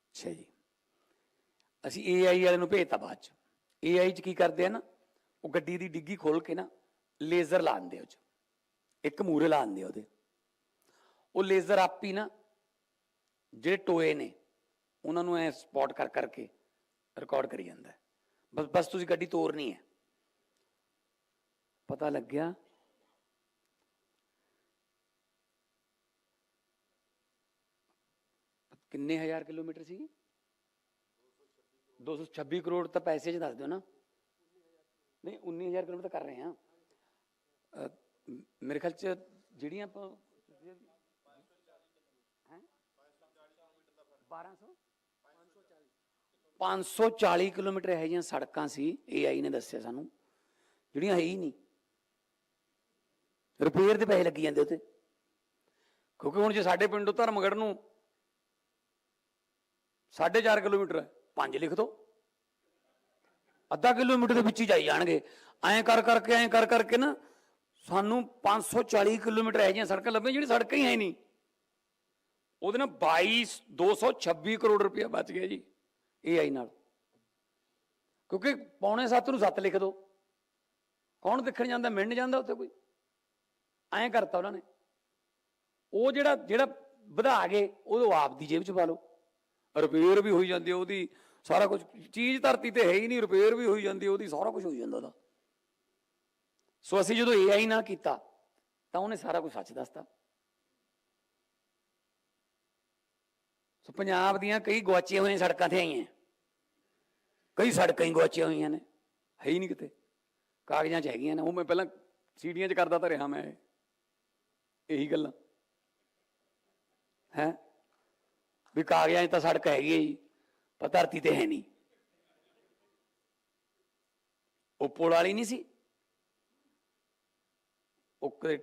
ਅੱਛਾ ਜੀ। ਅਸੀਂ AI ਵਾਲੇ ਨੂੰ ਭੇਜਤਾ ਬਾਅਦ 'ਚ। AI 'ਚ ਕੀ ਕਰਦੇ ਆ ਨਾ, ਉਹ ਗੱਡੀ ਦੀ ਡਿੱਗੀ ਖੋਲ ਕੇ ਨਾ ਲੇਜ਼ਰ ਲਾ ਦਿੰਦੇ ਉਹ 'ਚ ਇੱਕ ਮੂਰੇ ਦਿੰਦੇ ਉਹਦੇ। ਉਹ ਲੇਜ਼ਰ ਆਪ ਹੀ ਨਾ ਜਿਹੜੇ ਟੋਏ ਨੇ, ਉਹਨਾਂ ਨੂੰ ਐ ਸਪੌਟ ਕਰ ਕਰਕੇ ਰਿਕਾਰਡ ਕਰੀ ਜਾਂਦਾ। ਬਸ ਬਸ ਤੁਸੀਂ ਗੱਡੀ ਤੋਰਨੀ ਹੈ। ਪਤਾ ਲੱਗਿਆ। ਕਿੰਨੇ ਹਜ਼ਾਰ ਕਿਲੋਮੀਟਰ ਸੀ 226 ਕਰੋੜ ਤਾਂ ਪੈਸੇ 'ਚ ਦੱਸ ਦਿਓ ਨਾ। ਨਹੀਂ 19000 ਕਿਲੋਮੀਟਰ ਕਰ ਰਹੇ ਹਾਂ। ਮੇਰੇ ਖਿਆਲ 'ਚ ਜਿਹੜੀਆਂ ਆਪਾਂ 1200 540 ਕਿਲੋਮੀਟਰ ਇਹ ਜਿਹੀਆਂ ਸੜਕਾਂ ਸੀ ਏਆਈ ਨੇ ਦੱਸਿਆ ਸਾਨੂੰ। ਜਿਹੜੀਆਂ ਹੈ ਹੀ ਨਹੀਂ। ਰਿਪੇਅਰ ਦੇ ਪੈਸੇ ਲੱਗੀ ਜਾਂਦੇ ਉੱਤੇ ਕਿਉਂਕਿ ਹੁਣ ਜੇ ਸਾਡੇ ਪਿੰਡੋਂ ਧਰਮਗੜ੍ਹ ਨੂੰ 4.5 ਕਿਲੋਮੀਟਰ ਹੈ 5 ਲਿਖ ਦੋ। ਅੱਧਾ ਕਿਲੋਮੀਟਰ ਦੇ ਵਿੱਚ ਹੀ ਜਾਈ ਜਾਣਗੇ। ਐਂ ਕਰ ਕਰਕੇ, ਐਂ ਕਰ ਕਰਕੇ ਨਾ ਸਾਨੂੰ 540 ਕਿਲੋਮੀਟਰ ਇਹ ਜਿਹੀਆਂ ਸੜਕਾਂ ਲੱਭੀਆਂ, ਜਿਹੜੀ ਸੜਕਾਂ ਹੀ ਹੈ ਨਹੀਂ। ਉਹਦੇ ਨਾਲ 22 226 ਕਰੋੜ ਰੁਪਇਆ ਬਚ ਗਿਆ ਜੀ। ਏਆਈ ਨਾਲ। ਕਿਉਂਕਿ ਪੌਣੇ 7 ਨੂੰ 7 ਲਿਖ ਦੋ। ਕੌਣ ਦੇਖਣ ਜਾਂਦਾ ਮਿੰਨ ਜਾਂਦਾ ਉੱਥੇ ਕੋਈ? ਐਂ ਕਰਤਾ ਉਹਨਾਂ ਨੇ। ਉਹ ਜਿਹੜਾ ਜਿਹੜਾ ਵਧਾ ਗਏ ਉਹ ਆਪ ਦੀ ਜੇਬ ਚ ਪਾ ਲਓ। ਰਿਪੇਅਰ ਵੀ ਹੋਈ ਜਾਂਦੀ ਉਹਦੀ, ਸਾਰਾ ਕੁਝ ਚੀਜ਼ ਧਰਤੀ ਤੇ ਹੈ ਹੀ ਨਹੀਂ, ਰਿਪੇਅਰ ਵੀ ਹੋਈ ਜਾਂਦੀ ਉਹਦੀ, ਸਾਰਾ ਕੁਝ ਹੋਈ ਜਾਂਦਾ ਉਹਦਾ। ਸੋ ਅਸੀਂ ਜਦੋਂ ਏਆਈ ਨਾ ਕੀਤਾ, ਤਾਂ ਉਹਨੇ ਸਾਰਾ ਕੁਝ ਸੱਚ ਦੱਸਤਾ। ਸੋ ਪੰਜਾਬ ਦੀਆਂ ਕਈ ਗਵਾਚੀਆਂ ਹੋਈਆਂ ਸੜਕਾਂ ਤੇ ਆਈਆਂ। ਕਈ ਸੜਕਾਂ ਹੀ ਗਵਾਚੀਆਂ ਹੋਈਆਂ ਨੇ। ਹੈ ਹੀ ਨਹੀਂ ਕਿਤੇ। ਕਾਗਜ਼ਾਂ 'ਚ ਹੈਗੀਆਂ ਨੇ। ਉਹ ਮੈਂ ਪਹਿਲਾਂ ਸੀੜੀਆਂ 'ਚ ਕਰਦਾ ਤਾਂ ਰਿਹਾ ਮੈਂ ਇਹੀ ਗੱਲਾਂ। ਹੈ? ਵੀ ਕਾਗਜ਼ਾਂ 'ਚ ਤਾਂ ਸੜਕ ਹੈਗੀ ਹੈ ਜੀ, ਪਰ ਧਰਤੀ ਤੇ ਹੈ ਨਹੀਂ। ਉਹ ਪੁਲ ਵਾਲੀ ਨਹੀਂ ਸੀ। ਉਹ ਕਿਤੇ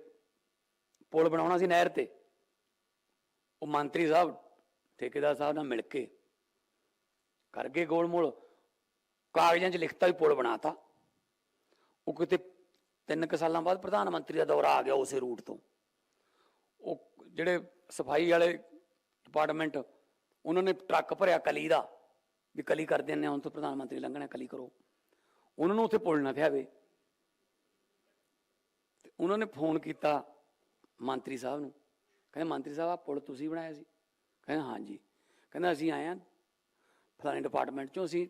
ਪੁਲ ਬਣਾਉਣਾ ਸੀ ਨਹਿਰ ਤੇ। ਉਹ ਮੰਤਰੀ ਸਾਹਿਬ ਠੇਕੇਦਾਰ ਸਾਹਿਬ ਨਾਲ ਮਿਲ ਕੇ ਕਰ ਗਏ ਗੋਲਮੋਲ। ਕਾਗਜ਼ਾਂ 'ਚ ਲਿਖਤਾ ਵੀ ਪੁਲ ਬਣਾਤਾ। ਉਹ ਕਿਤੇ ਤਿੰਨ ਕੁ ਸਾਲਾਂ ਬਾਅਦ ਪ੍ਰਧਾਨ ਮੰਤਰੀ ਦਾ ਦੌਰਾ ਆ ਗਿਆ ਉਸੇ ਰੂਟ ਤੋਂ। ਉਹ ਜਿਹੜੇ ਸਫ਼ਾਈ ਵਾਲੇ ਡਿਪਾਰਟਮੈਂਟ, ਉਹਨਾਂ ਨੇ ਟਰੱਕ ਭਰਿਆ ਕਲੀ ਦਾ, ਵੀ ਕਲੀ ਕਰ ਦਿੰਦੇ ਹਾਂ, ਹੁਣ ਤੋਂ ਪ੍ਰਧਾਨ ਮੰਤਰੀ ਲੰਘਣਾ ਕਲੀ ਕਰੋ। ਉਹਨਾਂ ਨੂੰ ਉੱਥੇ ਪੁਲ ਨਾ ਥਿਆਵੇ ਤੇ ਉਹਨਾਂ ਨੇ ਫੋਨ ਕੀਤਾ ਮੰਤਰੀ ਸਾਹਿਬ ਨੂੰ। ਕਹਿੰਦੇ, ਮੰਤਰੀ ਸਾਹਿਬ ਆ ਪੁਲ ਤੁਸੀਂ ਬਣਾਇਆ ਸੀ? ਕਹਿੰਦਾ ਹਾਂਜੀ। ਕਹਿੰਦਾ ਅਸੀਂ ਆਏ ਆ ਫਲਾਣੇ ਡਿਪਾਰਟਮੈਂਟ ਚੋਂ, ਅਸੀਂ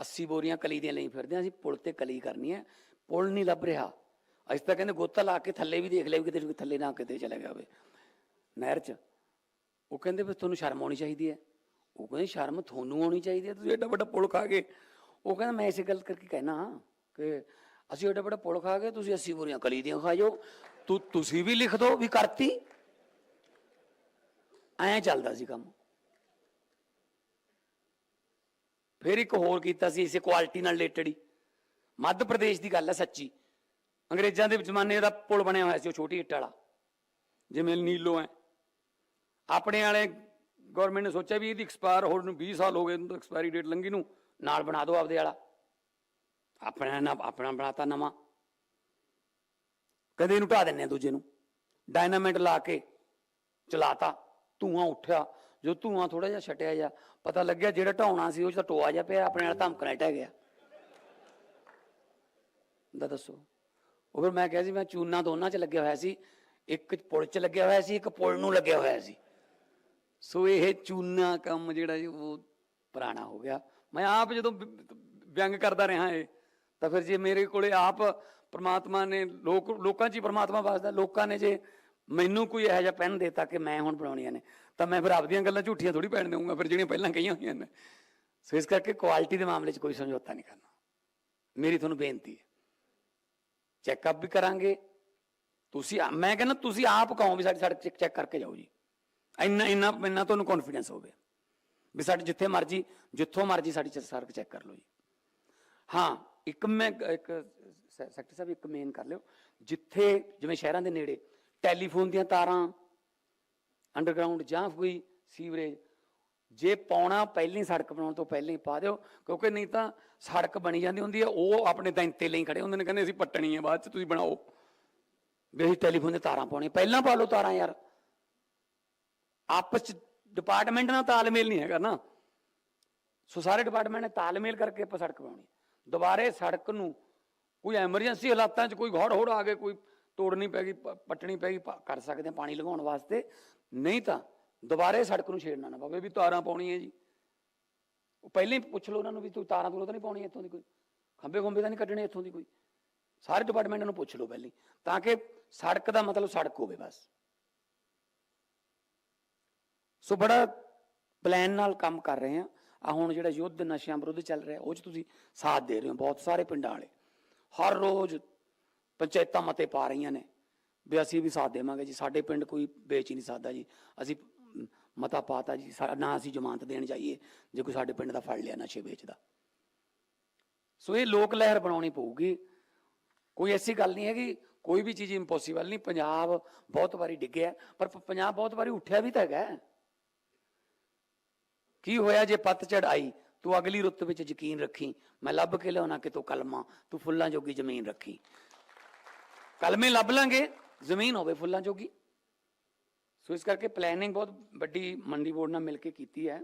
80 ਬੋਰੀਆਂ ਕਲੀ ਦੀਆਂ ਲਈ ਫਿਰਦੇ ਹਾਂ ਅਸੀਂ ਪੁਲ ਤੇ ਕਲੀ ਕਰਨੀ ਹੈ। ਪੁਲ ਨਹੀਂ ਲੱਭ ਰਿਹਾ। ਅਸੀਂ ਤਾਂ ਕਹਿੰਦੇ ਗੋਤਾ ਲਾ ਕੇ ਥੱਲੇ ਵੀ ਦੇਖ ਲਿਆ ਵੀ ਕਿਤੇ ਥੱਲੇ ਨਾ ਕਿਤੇ ਚਲਾ ਗਿਆ ਹੋਵੇ। ਨਹਿਰ 'ਚ। ਉਹ ਕਹਿੰਦੇ ਵੀ ਤੁਹਾਨੂੰ ਸ਼ਰਮ ਆਉਣੀ ਚਾਹੀਦੀ ਹੈ। ਉਹ ਕਹਿੰਦੇ ਸ਼ਰਮ ਤੁਹਾਨੂੰ ਆਉਣੀ ਚਾਹੀਦੀ ਹੈ, ਤੁਸੀਂ ਐਡਾ ਵੱਡਾ ਪੁਲ ਖਾ ਗਏ ਉਹ ਕਹਿੰਦਾ ਮੈਂ ਇਸੇ ਗੱਲ ਕਰਕੇ ਕਹਿਣਾ ਕਿ ਅਸੀਂ ਐਡਾ ਵੱਡਾ ਪੁਲ ਖਾ ਗਏ ਤੁਸੀਂ 80 ਬੋਰੀਆਂ ਕਲੀ ਦੀਆਂ ਖਾ ਜਾਓ। ਤੂੰ, ਤੁਸੀਂ ਵੀ ਲਿਖ ਦਿਓ ਵੀ ਕਰਤੀ। ਐਂ ਚੱਲਦਾ ਸੀ ਕੰਮ। ਫਿਰ ਇੱਕ ਹੋਰ ਕੀਤਾ ਸੀ ਇਸੇ ਕੁਆਲਿਟੀ ਨਾਲ ਰਿਲੇਟਡ ਹੀ। ਮੱਧ ਪ੍ਰਦੇਸ਼ ਦੀ ਗੱਲ ਹੈ ਸੱਚੀ। ਅੰਗਰੇਜ਼ਾਂ ਦੇ ਜ਼ਮਾਨੇ ਦਾ ਪੁਲ ਬਣਿਆ ਹੋਇਆ ਸੀ ਉਹ ਛੋਟੀ ਇੱਟ ਵਾਲਾ। ਜਿਵੇਂ ਨੀਲੋ ਹੈ ਆਪਣੇ ਵਾਲੇ ਗਵਰਨਮੈਂਟ ਨੇ ਸੋਚਿਆ ਵੀ ਇਹਦੀ ਐਕਸਪਾਇਰ ਹੋਣ ਨੂੰ 20 ਸਾਲ ਹੋ ਗਏ, ਇਹਨੂੰ ਐਕਸਪਾਇਰੀ ਡੇਟ ਲੰਘੀ ਨੂੰ, ਨਾਲ ਬਣਾ ਦਿਓ ਆਪਦੇ ਵਾਲਾ। ਆਪਣਾ ਨਾ, ਆਪਣਾ ਬਣਾਤਾ ਨਵਾਂ। ਕਦੇ ਇਹਨੂੰ ਢਾ ਦਿੰਨੇ ਆ ਦੂਜੇ ਨੂੰ। ਡਾਇਨਾਮਾਈਟ ਲਾ ਕੇ ਚਲਾਤਾ। ਧੂਆਂ ਉੱਠਿਆ ਜੋ ਧੂਆਂ ਥੋੜਾ ਜਿਹਾ ਛਟਿਆ ਜਾ ਪਤਾ ਲੱਗਿਆ ਜਿਹੜਾ ਢਾਉਣਾ ਸੀ ਉਹ ਤਾਂ ਟੋਆ ਜਾ ਪਿਆ, ਆਪਣੇ ਨਾਲ ਧਮਕਣਾ ਟਹਿ ਗਿਆ। ਦਾ ਦੱਸੋ। ਉਹ ਫਿਰ ਮੈਂ ਕਿਹਾ ਸੀ, ਮੈਂ ਚੂਨਾ ਦੋਨਾਂ 'ਚ ਲੱਗਿਆ ਹੋਇਆ ਸੀ, ਇੱਕ ਪੁਲ 'ਚ ਲੱਗਿਆ ਹੋਇਆ ਸੀ, ਇੱਕ ਪੁਲ ਨੂੰ ਲੱਗਿਆ ਹੋਇਆ ਸੀ। ਸੋ ਇਹ ਚੂਨਾ ਕੰਮ ਜਿਹੜਾ ਜੀ, ਉਹ ਪੁਰਾਣਾ ਹੋ ਗਿਆ। ਮੈਂ ਆਪ ਜਦੋਂ ਵਿਅੰਗ ਕਰਦਾ ਰਿਹਾ ਇਹ, ਤਾਂ ਫਿਰ ਜੇ ਮੇਰੇ ਕੋਲੇ ਆਪ ਪ੍ਰਮਾਤਮਾ ਨੇ, ਲੋਕ, ਲੋਕਾਂ 'ਚ ਹੀ ਪ੍ਰਮਾਤਮਾ ਵਸਦਾ, ਲੋਕਾਂ ਨੇ ਜੇ ਮੈਨੂੰ ਕੋਈ ਇਹੋ ਜਿਹਾ ਪੈਨ ਦੇਤਾ ਕਿ ਮੈਂ ਹੁਣ ਬਣਾਉਣੀਆਂ ਨੇ, ਤਾਂ ਮੈਂ ਫਿਰ ਆਪਦੀਆਂ ਗੱਲਾਂ ਝੂਠੀਆਂ ਥੋੜੀ ਪੈਣ ਦੇਵਾਂਗਾ, ਫਿਰ ਜਿਹੜੀਆਂ ਪਹਿਲਾਂ ਕਹੀਆਂ ਹੋਈਆਂ ਨੇ। ਸੋ ਇਸ ਕਰਕੇ ਕੁਆਲਿਟੀ ਦੇ ਮਾਮਲੇ 'ਚ ਕੋਈ ਸਮਝੌਤਾ ਨਹੀਂ ਕਰਨਾ। ਮੇਰੀ ਤੁਹਾਨੂੰ ਬੇਨਤੀ ਹੈ ਚੈੱਕਅਪ ਵੀ ਕਰਾਂਗੇ। ਤੁਸੀਂ ਮੈਂ ਕਹਿੰਦਾ ਤੁਸੀਂ ਆਪ ਕਹੋ ਵੀ ਸਾਡੀ ਸੜਕ ਚੈੱਕ ਚੈੱਕ ਕਰਕੇ ਜਾਓ ਜੀ। ਇੰਨਾ ਇੰਨਾ ਇੰਨਾ ਤੁਹਾਨੂੰ ਕੌਨਫੀਡੈਂਸ ਹੋਵੇ ਵੀ ਸਾਡੇ ਜਿੱਥੇ ਮਰਜ਼ੀ, ਜਿੱਥੋਂ ਮਰਜ਼ੀ ਸਾਡੀ ਚ- ਸੜਕ ਚੈੱਕ ਕਰ ਲਓ ਜੀ। ਹਾਂ, ਇੱਕ ਮੈਂ, ਇੱਕ ਸੈਕਟਰ ਸਾਹਿਬ, ਇੱਕ ਮੇਨ ਕਰ ਲਿਓ। ਜਿੱਥੇ, ਜਿਵੇਂ ਸ਼ਹਿਰਾਂ ਦੇ ਨੇੜੇ ਟੈਲੀਫੋਨ ਦੀਆਂ ਤਾਰਾਂ ਅੰਡਰਗਰਾਉਂਡ ਜਾਂ ਕੋਈ ਸੀਵਰੇਜ, ਜੇ ਪਾਉਣਾ ਪਹਿਲੀ ਸੜਕ ਬਣਾਉਣ ਤੋਂ ਪਹਿਲਾਂ ਹੀ ਪਾ ਦਿਓ, ਕਿਉਂਕਿ ਨਹੀਂ ਤਾਂ ਸੜਕ ਬਣੀ ਜਾਂਦੀ ਹੁੰਦੀ ਹੈ, ਉਹ ਆਪਣੇ ਦੈਂਤੇ ਲਈ ਖੜੇ ਹੁੰਦੇ ਨੇ ਕਹਿੰਦੇ ਅਸੀਂ ਪੱਟਣੀ ਹੈ ਬਾਅਦ ਚ, ਤੁਸੀਂ ਬਣਾਓ। ਵੀ ਅਸੀਂ ਟੈਲੀਫੋਨ ਦੇ ਤਾਰਾਂ ਪਾਉਣੀਆਂ, ਪਹਿਲਾਂ ਪਾ ਲਓ ਤਾਰਾਂ ਯਾਰ। ਆਪਸ ਚ ਡਿਪਾਰਟਮੈਂਟ ਨਾਲ ਤਾਲਮੇਲ ਨਹੀਂ ਹੈਗਾ ਨਾ। ਸੋ ਸਾਰੇ ਡਿਪਾਰਟਮੈਂਟ ਨੇ ਤਾਲਮੇਲ ਕਰਕੇ ਆਪਾਂ ਸੜਕ ਬਣਾਉਣੀ ਦੁਬਾਰੇ ਸੜਕ ਨੂੰ ਕੋਈ ਐਮਰਜੈਂਸੀ ਹਾਲਾਤਾਂ 'ਚ ਕੋਈ ਘੋੜ ਹੋੜ ਆ ਗਏ, ਕੋਈ ਤੋੜਨੀ ਪੈ ਗਈ ਪ- ਪੱਟਣੀ ਪੈ ਗਈ ਕਰ ਸਕਦੇ ਹਾਂ ਪਾਣੀ ਲਗਾਉਣ ਵਾਸਤੇ। ਨਹੀਂ ਤਾਂ ਦੁਬਾਰੇ ਸੜਕ ਨੂੰ ਛੇੜਨਾ ਨਾ ਪਵੇ ਵੀ ਤਾਰਾਂ ਪਾਉਣੀਆਂ ਜੀ। ਉਹ ਪਹਿਲਾਂ ਹੀ ਪੁੱਛ ਲਓ ਉਹਨਾਂ ਨੂੰ ਵੀ ਤੂੰ ਤਾਰਾਂ ਤੂੰ ਤਾਂ ਨਹੀਂ ਪਾਉਣੀ ਇੱਥੋਂ ਦੀ ਕੋਈ। ਖੰਬੇ ਖੰਬੇ ਤਾਂ ਨਹੀਂ ਕੱਢਣੇ ਇੱਥੋਂ ਦੀ ਕੋਈ। ਸਾਰੇ ਡਿਪਾਰਟਮੈਂਟ ਨੂੰ ਪੁੱਛ ਲਓ ਪਹਿਲਾਂ ਹੀ, ਤਾਂ ਕਿ ਸੜਕ ਦਾ ਮਤਲਬ ਸੜਕ ਹੋਵੇ ਬਸ। ਸੋ ਬੜਾ ਪਲਾਨ ਨਾਲ ਕੰਮ ਕਰ ਰਹੇ ਆ ਆ ਹੁਣ ਜਿਹੜਾ ਯੁੱਧ ਨਸ਼ਿਆਂ ਵਿਰੁੱਧ ਚੱਲ ਰਿਹਾ ਉਹ ਚ ਤੁਸੀਂ ਸਾਥ ਦੇ ਰਹੇ ਹੋ। ਬਹੁਤ ਸਾਰੇ ਪਿੰਡਾਂ ਵਾਲੇ। ਹਰ ਰੋਜ਼ ਪੰਚਾਇਤਾਂ ਮਤੇ ਪਾ ਰਹੀਆਂ ਨੇ ਵੀ ਅਸੀਂ ਵੀ ਸਾਥ ਦੇਵਾਂਗੇ ਜੀ ਸਾਡੇ ਪਿੰਡ ਕੋਈ ਵੇਚ ਹੀ ਨਹੀਂ ਸਕਦਾ ਜੀ। ਅਸੀਂ ਮ, ਮਤਾ ਪਾਤਾ ਜੀ ਨਾ ਅਸੀਂ ਜ਼ਮਾਨਤ ਦੇਣ ਜਾਈਏ ਜੇ ਕੋਈ ਸਾਡੇ ਪਿੰਡ ਦਾ ਫੜ ਲਿਆ ਨਸ਼ੇ ਵੇਚਦਾ। ਸੋ ਇਹ ਲੋਕ ਲਹਿਰ ਬਣਾਉਣੀ ਪਊਗੀ। ਕੋਈ ਐਸੀ ਗੱਲ ਨਹੀਂ ਹੈਗੀ ਕੋਈ ਵੀ ਚੀਜ਼ ਇੰਪੋਸੀਬਲ ਨਹੀਂ। ਪੰਜਾਬ ਬਹੁਤ ਵਾਰੀ ਡਿੱਗਿਆ ਪਰ ਪੰਜਾਬ ਬਹੁਤ ਵਾਰੀ ਉੱਠਿਆ ਵੀ ਤਾਂ ਹੈਗਾ। ਕੀ ਹੋਇਆ ਜੇ ਪੱਤਝੜ ਆਈ? ਤੂੰ ਅਗਲੀ ਰੁੱਤ ਵਿੱਚ ਯਕੀਨ ਰੱਖੀ। ਮੈਂ ਲੱਭ ਕੇ ਲਿਆਉਣਾ ਕਿ ਤੂੰ ਕਲਮਾ? ਤੂੰ ਫੁੱਲਾਂ ਜੋਗੀ ਜ਼ਮੀਨ ਰੱਖੀ। ਕਲਮੇ ਲੱਭ ਲਾਂਗੇ, ਜ਼ਮੀਨ ਹੋਵੇ ਫੁੱਲਾਂ ਜੋਗੀ। ਸੋ ਇਸ ਕਰਕੇ ਪਲੈਨਿੰਗ ਬਹੁਤ ਵੱਡੀ ਮੰਡੀ ਬੋਰਡ ਨਾਲ ਮਿਲ ਕੇ ਕੀਤੀ ਹੈ।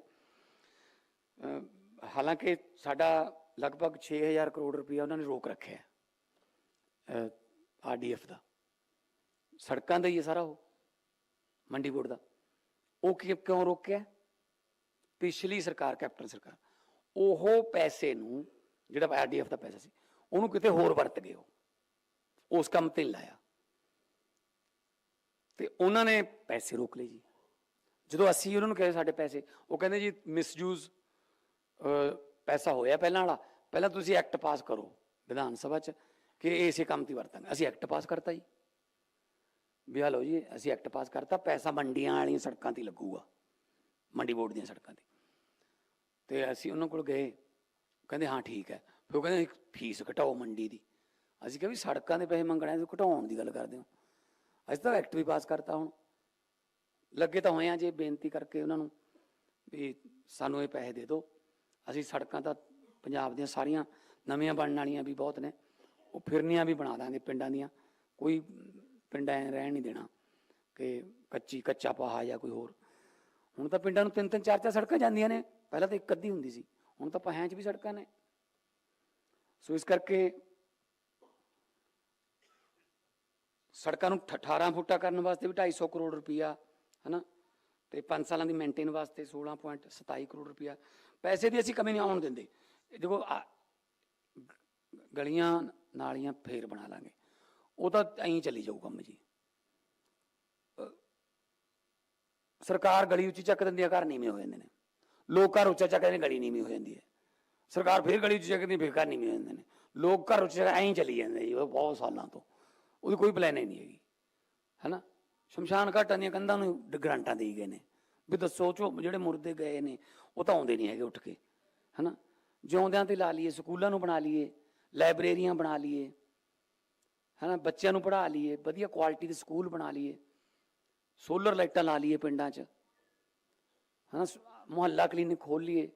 ਹਾਲਾਂਕਿ ਸਾਡਾ ਲਗਭਗ 6000 ਕਰੋੜ ਰੁਪਇਆ ਉਹਨਾਂ ਨੇ ਰੋਕ ਰੱਖਿਆ ਹੈ ਆਰਡੀਐਫ ਦਾ। ਸੜਕਾਂ ਦਾ ਹੀ ਹੈ ਸਾਰਾ ਉਹ, ਮੰਡੀ ਬੋਰਡ ਦਾ। ਉਹ ਕਿਉਂ ਰੋਕਿਆ? ਪਿਛਲੀ ਸਰਕਾਰ, ਕੈਪਟਨ ਸਰਕਾਰ, ਉਹ ਪੈਸੇ ਨੂੰ, ਜਿਹੜਾ ਆਰਡੀਐਫ ਦਾ ਪੈਸਾ ਸੀ, ਉਹਨੂੰ ਕਿਤੇ ਹੋਰ ਵਰਤ ਗਏ ਉਹ। ਉਸ ਕੰਮ ਤੇ ਲਾਇਆ। ਤੇ ਉਹਨਾਂ ਨੇ ਪੈਸੇ ਰੋਕ ਲਏ ਜੀ। ਜਦੋਂ ਅਸੀਂ ਉਹਨਾਂ ਨੂੰ ਕਹੇ ਸਾਡੇ ਪੈਸੇ, ਉਹ ਕਹਿੰਦੇ ਜੀ ਮਿਸਯੂਜ਼ ਪੈਸਾ ਹੋਇਆ ਪਹਿਲਾਂ ਵਾਲਾ। ਪਹਿਲਾਂ ਤੁਸੀਂ ਐਕਟ ਪਾਸ ਕਰੋ ਵਿਧਾਨ ਸਭਾ 'ਚ ਕਿ ਇਸੇ ਕੰਮ ਤੇ ਹੀ ਵਰਤਾਂਗੇ। ਅਸੀਂ ਐਕਟ ਪਾਸ ਕਰਤਾ ਜੀ। ਵੀ ਆ ਜੀ, ਅਸੀਂ ਐਕਟ ਪਾਸ ਕਰਤਾ, ਪੈਸਾ ਮੰਡੀਆਂ ਵਾਲੀਆਂ ਸੜਕਾਂ ਤੇ ਹੀ ਲੱਗੂਗਾ। ਮੰਡੀ ਬੋਰਡ ਦੀਆਂ ਸੜਕਾਂ ਤੇ। ਤੇ ਅਸੀਂ ਉਹਨਾਂ ਕੋਲ ਗਏ। ਕਹਿੰਦੇ, ਹਾਂ, ਠੀਕ ਹੈ। ਫਿਰ ਉਹ ਕਹਿੰਦੇ, ਫੀਸ ਘਟਾਓ ਮੰਡੀ ਦੀ। ਅਸੀਂ ਕਿਹਾ ਵੀ ਸੜਕਾਂ ਦੇ ਪੈਸੇ ਮੰਗਣਾ ਤੁਸੀਂ ਘਟਾਉਣ ਦੀ ਗੱਲ ਕਰਦੇ ਹੋ। ਅਸੀਂ ਤਾਂ ਐਕਟ ਵੀ ਪਾਸ ਕਰਤਾ ਹੁਣ। ਲੱਗੇ ਤਾਂ ਹੋਏ ਆ ਜੇ ਬੇਨਤੀ ਕਰਕੇ ਉਹਨਾਂ ਨੂੰ ਵੀ ਸਾਨੂੰ ਇਹ ਪੈਸੇ ਦੇ ਦਿਓ। ਅਸੀਂ ਸੜਕਾਂ ਤਾਂ ਪੰਜਾਬ ਦੀਆਂ ਸਾਰੀਆਂ ਨਵੀਆਂ ਬਣਨ ਵਾਲੀਆਂ ਵੀ ਬਹੁਤ ਨੇ। ਉਹ ਫਿਰਨੀਆਂ ਵੀ ਬਣਾ ਦਾਂਗੇ ਪਿੰਡਾਂ ਦੀਆਂ। ਕੋਈ ਪਿੰਡ ਐ ਰਹਿਣ ਨਹੀਂ ਦੇਣਾ ਕਿ ਕੱਚੀ, ਕੱਚਾ ਪਹਾ ਜਾਂ ਕੋਈ ਹੋਰ। ਹੁਣ ਤਾਂ ਪਿੰਡਾਂ ਨੂੰ ਤਿੰਨ ਤਿੰਨ, ਚਾਰ ਚਾਰ ਸੜਕਾਂ ਜਾਂਦੀਆਂ ਨੇ। ਪਹਿਲਾਂ ਤਾਂ ਇੱਕ ਅੱਧੀ ਹੁੰਦੀ ਸੀ। ਹੁਣ ਤਾਂ ਪਹਾਆਂ 'ਚ ਵੀ ਸੜਕਾਂ ਨੇ। ਸੋ ਇਸ ਕਰਕੇ ਸੜਕਾਂ ਨੂੰ 18 ਫੁੱਟਾ ਕਰਨ ਵਾਸਤੇ ਵੀ 250 ਕਰੋੜ ਰੁਪਈਆ ਹਨਾ? ਤੇ 5 ਸਾਲਾਂ ਦੀ ਮੇਨਟੇਨ ਵਾਸਤੇ 16.27 ਕਰੋੜ ਰੁਪਈਆ ਪੈਸੇ ਦੀ ਅਸੀਂ ਕਮੀ ਨਹੀਂ ਆਉਣ ਦਿੰਦੇ। ਦੇਖੋ, ਆ- ਗਲੀਆਂ ਨਾਲੀਆਂ ਫੇਰ ਬਣਾ ਲਾਂਗੇ। ਉਹ ਤਾਂ ਐਂ ਚੱਲੀ ਜਾਊ ਕੰਮ ਜੀ। ਸਰਕਾਰ ਗਲੀ ਉੱਚੀ ਚੱਕ ਦਿੰਦੀ ਆ, ਘਰ ਨੀਵੇਂ ਹੋ ਜਾਂਦੇ ਨੇ। ਲੋਕ ਘਰ ਉੱਚਾ ਚੱਕਦੇ ਨੇ ਗਲੀ ਨੀਵੀਂ ਹੋ ਜਾਂਦੀ ਹੈ। ਸਰਕਾਰ ਫਿਰ ਗਲੀ ਉੱਚੀ ਚੱਕਦੀ, ਫਿਰ ਘਰ ਨੀਵੇਂ ਹੋ ਜਾਂਦੇ ਨੇ। ਲੋਕ ਘਰ ਉੱਚਾ ਐਂ ਹੀ ਚੱਲੀ ਜਾਂਦੇ ਜੀ, ਉਹ ਬਹੁਤ ਸਾਲਾਂ ਤੋਂ। ਉਹਦੀ ਕੋਈ ਪਲਾਨ ਹੀ ਨਹੀਂ ਹੈਗੀ। ਹੈਨਾ? ਸ਼ਮਸ਼ਾਨ ਘਾਟਾਂ ਦੀਆਂ ਕੰਧਾਂ ਨੂੰ ਡ- ਗਰਾਂਟਾਂ ਦੇਈ ਗਏ ਨੇ। ਵੀ ਦੱਸੋ ਚੋ ਜਿਹੜੇ ਮੁਰਦੇ ਗਏ ਨੇ, ਉਹ ਤਾਂ ਆਉਂਦੇ ਨਹੀਂ ਹੈਗੇ ਉੱਠ ਕੇ। ਹੈਨਾ? ਜਿਉਂਦਿਆਂ ਤੇ ਲਾ ਲਈਏ, ਸਕੂਲਾਂ ਨੂੰ ਬਣਾ ਲਈਏ, ਲਾਇਬ੍ਰੇਰੀਆਂ ਬਣਾ ਲਈਏ, ਹੈਨਾ? ਬੱਚਿਆਂ ਨੂੰ ਪੜ੍ਹਾ ਲਈਏ, ਵਧੀਆ ਕੁਆਲਿਟੀ ਦੇ ਸਕੂਲ ਬਣਾ ਲਈਏ ਸੋਲਰ ਲਾਈਟਾਂ ਲਾ ਲਈਏ ਪਿੰਡਾਂ 'ਚ, ਹਨਾ? ਮੁਹੱਲਾ ਕਲੀਨਿਕ ਖੋਲ ਲਈਏ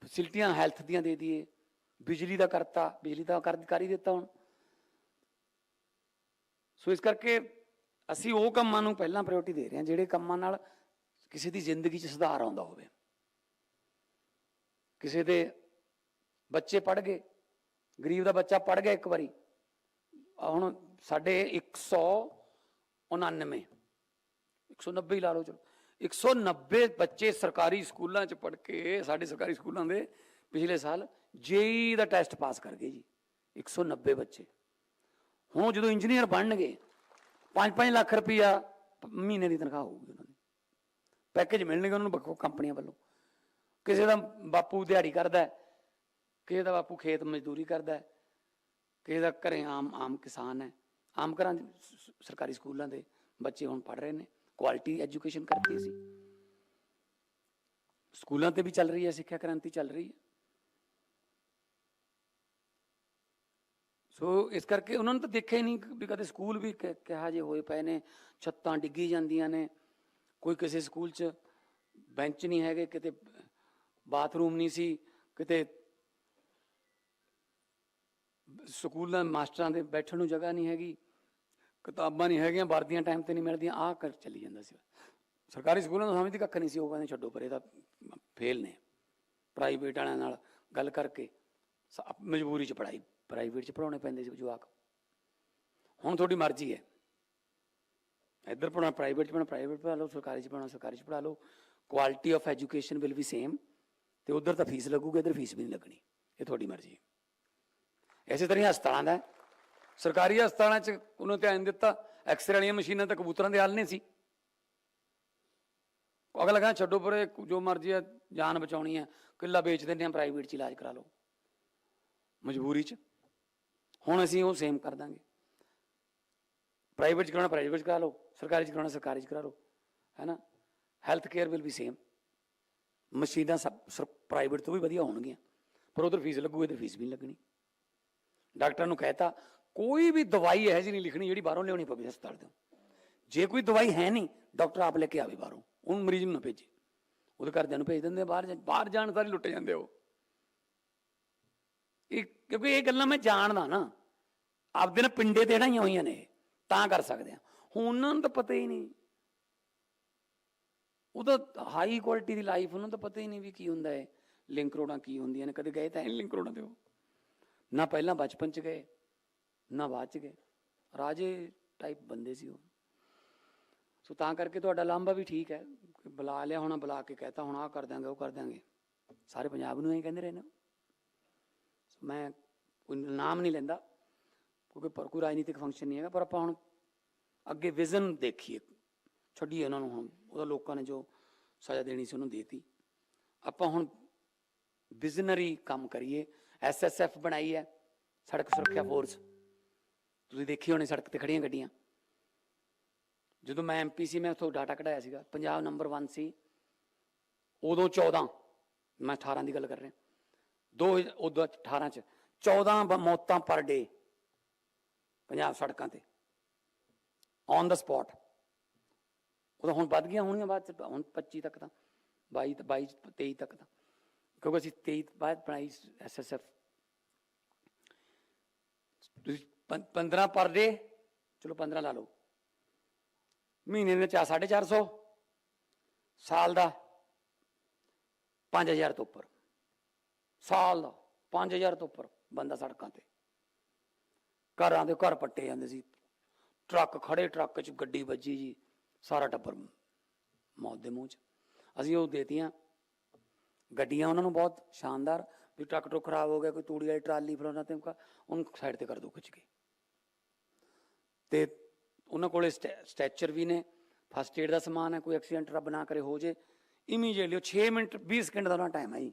ਫੈਸਿਲਿਟੀਆਂ ਹੈਲਥ ਦੀਆਂ ਦੇ ਦਈਏ, ਬਿਜਲੀ ਦਾ ਕਰਤਾ, ਬਿਜਲੀ ਦਾ ਕਰ ਹੀ ਦਿੱਤਾ ਹੁਣ। ਸੋ ਇਸ ਕਰਕੇ ਅਸੀਂ ਉਹ ਕੰਮਾਂ ਨੂੰ ਪਹਿਲਾਂ ਪ੍ਰਾਇੋਰਟੀ ਦੇ ਰਹੇ ਹਾਂ, ਜਿਹੜੇ ਕੰਮਾਂ ਨਾਲ ਕਿਸੇ ਦੀ ਜ਼ਿੰਦਗੀ 'ਚ ਸੁਧਾਰ ਆਉਂਦਾ ਹੋਵੇ। ਕਿਸੇ ਦੇ ਬੱਚੇ ਪੜ ਗਏ, ਗਰੀਬ ਦਾ ਬੱਚਾ ਪੜ ਗਿਆ ਇੱਕ ਵਾਰੀ ਹੁਣ ਸਾਡੇ 199 190 ਹੀ ਲਾ ਲਓ ਚਲੋ 190 ਬੱਚੇ ਸਰਕਾਰੀ ਸਕੂਲਾਂ 'ਚ ਪੜ ਕੇ ਸਾਡੇ ਸਰਕਾਰੀ ਸਕੂਲਾਂ ਦੇ ਪਿਛਲੇ ਸਾਲ ਜੇਈ ਦਾ ਟੈਸਟ ਪਾਸ ਕਰ ਗਏ ਜੀ 190 ਬੱਚੇ। ਹੁਣ ਜਦੋਂ ਇੰਜੀਨੀਅਰ ਬਣਨਗੇ 5-5 ਲੱਖ ਰੁਪਈਆ ਮਹੀਨੇ ਦੀ ਤਨਖਾਹ ਹੋਊਗੀ ਉਹਨਾਂ ਦੀ। ਪੈਕੇਜ ਮਿਲਣਗੇ ਉਹਨਾਂ ਨੂੰ ਬੱਕੋ ਕੰਪਨੀਆਂ ਵੱਲੋਂ। ਕਿਸੇ ਦਾ ਬਾਪੂ ਦਿਹਾੜੀ ਕਰਦਾ ਕਿਸੇ ਦਾ ਬਾਪੂ ਖੇਤ ਮਜ਼ਦੂਰੀ ਕਰਦਾ ਕਿਸੇ ਦਾ ਘਰੇ ਆਮ ਆਮ ਕਿਸਾਨ ਹੈ। ਆਮ ਘਰਾਂ 'ਚ ਸਰਕਾਰੀ ਸਕੂਲਾਂ ਦੇ ਬੱਚੇ ਹੁਣ ਪੜ ਰਹੇ ਨੇ ਕੁਆਲਿਟੀ ਐਜੂਕੇਸ਼ਨ ਕਰਤੀ ਸੀ ਸਕੂਲਾਂ ਤੇ ਵੀ ਚੱਲ ਰਹੀ ਹੈ, ਸਿੱਖਿਆ ਕ੍ਰਾਂਤੀ ਚੱਲ ਰਹੀ ਹੈ। ਸੋ ਇਸ ਕਰਕੇ ਉਹਨਾਂ ਨੂੰ ਤਾਂ ਦੇਖਿਆ ਹੀ ਨਹੀਂ ਵੀ ਕਦੇ ਸਕੂਲ ਵੀ ਕਿ- ਕਿਹਾ ਜੇ ਹੋਏ ਪਏ ਨੇ, ਛੱਤਾਂ ਡਿੱਗੀ ਜਾਂਦੀਆਂ ਨੇ। ਕੋਈ ਕਿਸੇ ਸਕੂਲ 'ਚ ਬੈਂਚ ਨਹੀਂ ਹੈਗੇ, ਕਿਤੇ ਬਾਥਰੂਮ ਨਹੀਂ ਸੀ, ਕਿਤੇ ਸਕੂਲਾਂ ਮਾਸਟਰਾਂ ਦੇ ਬੈਠਣ ਨੂੰ ਜਗ੍ਹਾ ਨਹੀਂ ਹੈਗੀ, ਕਿਤਾਬਾਂ ਨਹੀਂ ਹੈਗੀਆਂ, ਵਰਦੀਆਂ ਟਾਈਮ ਤੇ ਨਹੀਂ ਮਿਲਦੀਆਂ, ਆਹ ਕਰ ਚੱਲੀ ਜਾਂਦਾ ਸੀ। ਸਰਕਾਰੀ ਸਕੂਲਾਂ ਨੂੰ ਸਮਝਦੀ ਕੱਖ ਨਹੀਂ ਸੀ, ਉਹ ਕਹਿੰਦੇ ਛੱਡੋ ਪਰੇ ਤਾਂ ਫੇਲ ਨੇ। ਪ੍ਰਾਈਵੇਟ ਵਾਲਿਆਂ ਨਾਲ ਗੱਲ ਕਰਕੇ, ਸ- ਮਜਬੂਰੀ ਚ ਪੜਾਈ ਪ੍ਰਾਈਵੇਟ ਚ ਪੜਾਉਣੇ ਪੈਂਦੇ ਸੀ ਜਵਾਕ। ਹੁਣ ਤੁਹਾਡੀ ਮਰਜ਼ੀ ਹੈ। ਇੱਧਰ ਪੜਾਉਣਾ ਪ੍ਰਾਈਵੇਟ ਚ ਪੜਾਉਣਾ ਪ੍ਰਾਈਵੇਟ ਪੜ੍ਹਾ ਲਓ, ਸਰਕਾਰੀ ਚ ਪੜਾਉਣਾ ਸਰਕਾਰੀ ਚ ਪੜ੍ਹਾ ਲਓ। Quality of education will be same ਤੇ ਉਧਰ ਤਾਂ ਫੀਸ ਲੱਗੂਗੀ, ਇੱਧਰ ਫੀਸ ਵੀ ਨਹੀਂ ਲੱਗਣੀ। ਇਹ ਤੁਹਾਡੀ ਮਰਜ਼ੀ ਹੈ। ਇਸੇ ਤਰ੍ਹਾਂ ਹੀ ਹਸਪਤਾਲਾਂ ਦਾ ਸਰਕਾਰੀ ਹਸਪਤਾਲਾਂ 'ਚ ਉਹਨੂੰ ਧਿਆਨ ਦਿੱਤਾ। ਐਕਸਰੇ ਵਾਲੀਆਂ ਮਸ਼ੀਨਾਂ ਤਾਂ ਕਬੂਤਰਾਂ ਦੇ ਹਾਲ ਨਹੀਂ ਸੀ। ਅਗਲਾ ਕਹਿੰਦਾ, ਛੱਡੋ ਪਰੇ, ਜੋ ਮਰਜ਼ੀ ਹੈ, ਜਾਨ ਬਚਾਉਣੀ ਹੈ। ਕਿੱਲਾ ਵੇਚ ਦਿੰਦੇ ਆ ਪ੍ਰਾਈਵੇਟ 'ਚ ਇਲਾਜ ਕਰਾ ਲਓ। ਮਜਬੂਰੀ 'ਚ। ਹੁਣ ਅਸੀਂ ਉਹ ਸੇਮ ਕਰ ਦਾਂਗੇ। ਪ੍ਰਾਈਵੇਟ 'ਚ ਕਰਾਉਣਾ ਪ੍ਰਾਈਵੇਟ 'ਚ ਕਰਾ ਲਓ, ਸਰਕਾਰੀ 'ਚ ਕਰਾਉਣਾ, ਸਰਕਾਰੀ 'ਚ ਕਰਾ ਲਓ ਹੈ ਨਾ health care will be same ਮਸ਼ੀਨਾਂ ਸਭ ਪ੍ਰਾਈਵੇਟ ਤੋਂ ਵੀ ਵਧੀਆ ਹੋਣਗੀਆਂ। ਪਰ ਉਧਰ ਫੀਸ ਲੱਗੂ ਇਧਰ ਫੀਸ ਵੀ ਨਹੀਂ ਲੱਗਣੀ। ਡਾਕਟਰ ਨੂੰ ਕਹਿਤਾ, ਕੋਈ ਵੀ ਦਵਾਈ ਇਹੋ ਜਿਹੀ ਨਹੀਂ ਲਿਖਣੀ ਜਿਹੜੀ ਬਾਹਰੋਂ ਲਿਆਉਣੀ ਪਵੇ ਹਸਪਤਾਲ ਤੋਂ। ਜੇ ਕੋਈ ਦਵਾਈ ਹੈ ਨਹੀਂ, ਡਾਕਟਰ ਆਪ ਲੈ ਕੇ ਆਵੇ ਬਾਹਰੋਂ, ਉਹਨੂੰ ਮਰੀਜ਼ ਨੂੰ ਨਾ ਭੇਜੇ। ਉਹਦੇ ਘਰਦਿਆਂ ਨੂੰ ਭੇਜ ਦਿੰਦੇ ਬਾਹਰ ਜਾ- ਬਾਹਰ ਜਾਣ ਸਾਰੇ ਲੁੱਟੇ ਜਾਂਦੇ ਉਹ। ਇਹ ਕਿਉਂਕਿ ਇਹ ਗੱਲਾਂ ਮੈਂ ਜਾਣਦਾ ਨਾ। ਆਪਦੇ ਨਾਲ ਪਿੰਡੇ ਤੇ ਹੜਾਈਆਂ ਹੋਈਆਂ ਨੇ ਇਹ, ਤਾਂ ਕਰ ਸਕਦੇ ਆ। ਹੁਣ ਉਹਨਾਂ ਨੂੰ ਤਾਂ ਪਤਾ ਹੀ ਨਹੀਂ। ਉਹਦਾ ਹਾਈ ਕੁਆਲਿਟੀ ਦੀ ਲਾਈਫ ਉਹਨਾਂ ਨੂੰ ਤਾਂ ਪਤਾ ਹੀ ਨਹੀਂ ਵੀ ਕੀ ਹੁੰਦਾ ਹੈ। ਲਿੰਕ ਰੋਡਾਂ ਕੀ ਹੁੰਦੀਆਂ ਨੇ ਕਦੇ ਗਏ ਤਾਂ ਹੈ ਨਹੀਂ ਲਿੰਕ ਰੋਡਾਂ ਤੇ ਉਹ। ਨਾ ਪਹਿਲਾਂ ਬਚਪਨ ਚ ਗਏ ਨਾ ਬਾਅਦ ਚ ਗਏ। ਰਾਜੇ ਟਾਈਪ ਬੰਦੇ ਸੀ ਉਹ। ਸੋ ਤਾਂ ਕਰਕੇ ਤੁਹਾਡਾ ਲਾਂਭਾ ਵੀ ਠੀਕ ਹੈ। ਬੁਲਾ ਲਿਆ ਹੋਣਾ ਬੁਲਾ ਕੇ ਕਹਤਾ ਹੁਣ ਆਹ ਕਰ ਦਾਂਗੇ ਉਹ ਕਰ ਦਾਂਗੇ ਸਾਰੇ ਪੰਜਾਬ ਨੂੰ ਐਂ ਕਹਿੰਦੇ ਰਹੇ ਨੇ ਸੋ ਮੈਂ ਕੋਈ ਨਾਮ ਨਹੀਂ ਲੈਂਦਾ, ਕਿਉਂਕਿ ਪਰ ਕੋਈ ਰਾਜਨੀਤਿਕ ਫੰਕਸ਼ਨ ਨਹੀਂ ਹੈਗਾ, ਪਰ ਆਪਾਂ ਹੁਣ ਅੱਗੇ ਵਿਜ਼ਨ ਦੇਖੀਏ। ਛੱਡੀਏ ਉਹਨਾਂ ਨੂੰ ਹੁਣ, ਉਹਦਾ ਲੋਕਾਂ ਨੇ ਜੋ ਸਜ਼ਾ ਦੇਣੀ ਸੀ ਉਹਨੂੰ ਦੇਤੀ। ਆਪਾਂ ਹੁਣ ਵਿਜ਼ਨਰੀ ਕੰਮ ਕਰੀਏ ਐਸਐਸਐਫ ਬਣਾਈ ਹੈ, ਸੜਕ ਸੁਰੱਖਿਆ ਫੋਰਸ ਤੁਸੀਂ ਦੇਖੀ ਹੋਣੀ ਸੜਕ ਤੇ ਖੜੀਆਂ ਗੱਡੀਆਂ। ਜਦੋਂ ਮੈਂ ਐਮਪੀ ਸੀ, ਮੈਂ ਉੱਥੋਂ ਡਾਟਾ ਕਢਾਇਆ ਸੀਗਾ, ਪੰਜਾਬ ਨੰਬਰ 1 ਸੀ। ਉਦੋਂ 14 ਮੈਂ 18 ਦੀ ਗੱਲ ਕਰ ਰਿਹਾ। ਦੋ ਉਦੋਂ 18 ਚ 14 ਬ- ਮੌਤਾਂ ਪਰ ਡੇ ਪੰਜਾਬ ਸੜਕਾਂ ਤੇ। ਔਨ ਦਾ ਸਪੌਟ ਉਦੋਂ ਹੁਣ ਵੱਧ ਗਈਆਂ ਹੋਣੀਆਂ ਬਾਅਦ ਚ, ਹੁਣ 25 ਤੱਕ ਤਾਂ 22 ਤੇ 22 23 ਤੱਕ ਤਾਂ। ਕਿਉਂਕਿ ਅਸੀਂ 23 ਬਾਅਦ ਬਣਾਈ ਐਸਐਸਐਫ ਤੁਸੀਂ 15 ਪਰ ਡੇ, ਚਲੋ 15 ਲਾ ਲਓ। ਮਹੀਨੇ ਦੇ ਚਾ 450 ਸਾਲ ਦਾ। 5000 ਤੋਂ ਉੱਪਰ। ਸਾਲ ਦਾ 5000 ਤੋਂ ਉੱਪਰ ਬੰਦਾ ਸੜਕਾਂ ਤੇ। ਘਰਾਂ ਦੇ ਘਰ ਪੱਟੇ ਜਾਂਦੇ ਸੀ। ਟਰੱਕ ਖੜੇ ਟਰੱਕ 'ਚ ਗੱਡੀ ਵੱਜੀ ਜੀ, ਸਾਰਾ ਟੱਬਰ ਮੌਤ ਦੇ ਮੂੰਹ 'ਚ। ਅਸੀਂ ਉਹ ਦੇਤੀਆਂ। ਗੱਡੀਆਂ ਉਹਨਾਂ ਨੂੰ ਬਹੁਤ ਸ਼ਾਨਦਾਰ, ਵੀ ਟਰੱਕ ਟਰੁੱਕ ਖਰਾਬ ਹੋ ਗਿਆ, ਕੋਈ ਤੂੜੀ ਵਾਲੀ ਟਰਾਲੀ ਫਿਰ ਉਹਨਾਂ ਤੇ ਮੁਕਾ, ਉਹਨੂੰ ਸਾਈਡ ਤੇ ਕਰ ਦੋ ਖਿੱਚ ਕੇ ਤੇ ਉਹਨਾਂ ਕੋਲੇ ਸਟੈ- ਸਟੈਚਰ ਵੀ ਨੇ। ਫਸਟ ਏਡ ਦਾ ਸਮਾਨ ਹੈ, ਕੋਈ ਐਕਸੀਡੈਂਟ ਰੱਬ ਨਾ ਕਰੇ, ਹੋ ਜੇ। ਇਮੀਡੀਏਟਲੀ ਉਹ 6 ਮਿੰਟ 20 ਸਕਿੰਟ ਦਾ ਉਹਨਾਂ ਟਾਈਮ ਹੈ ਜੀ।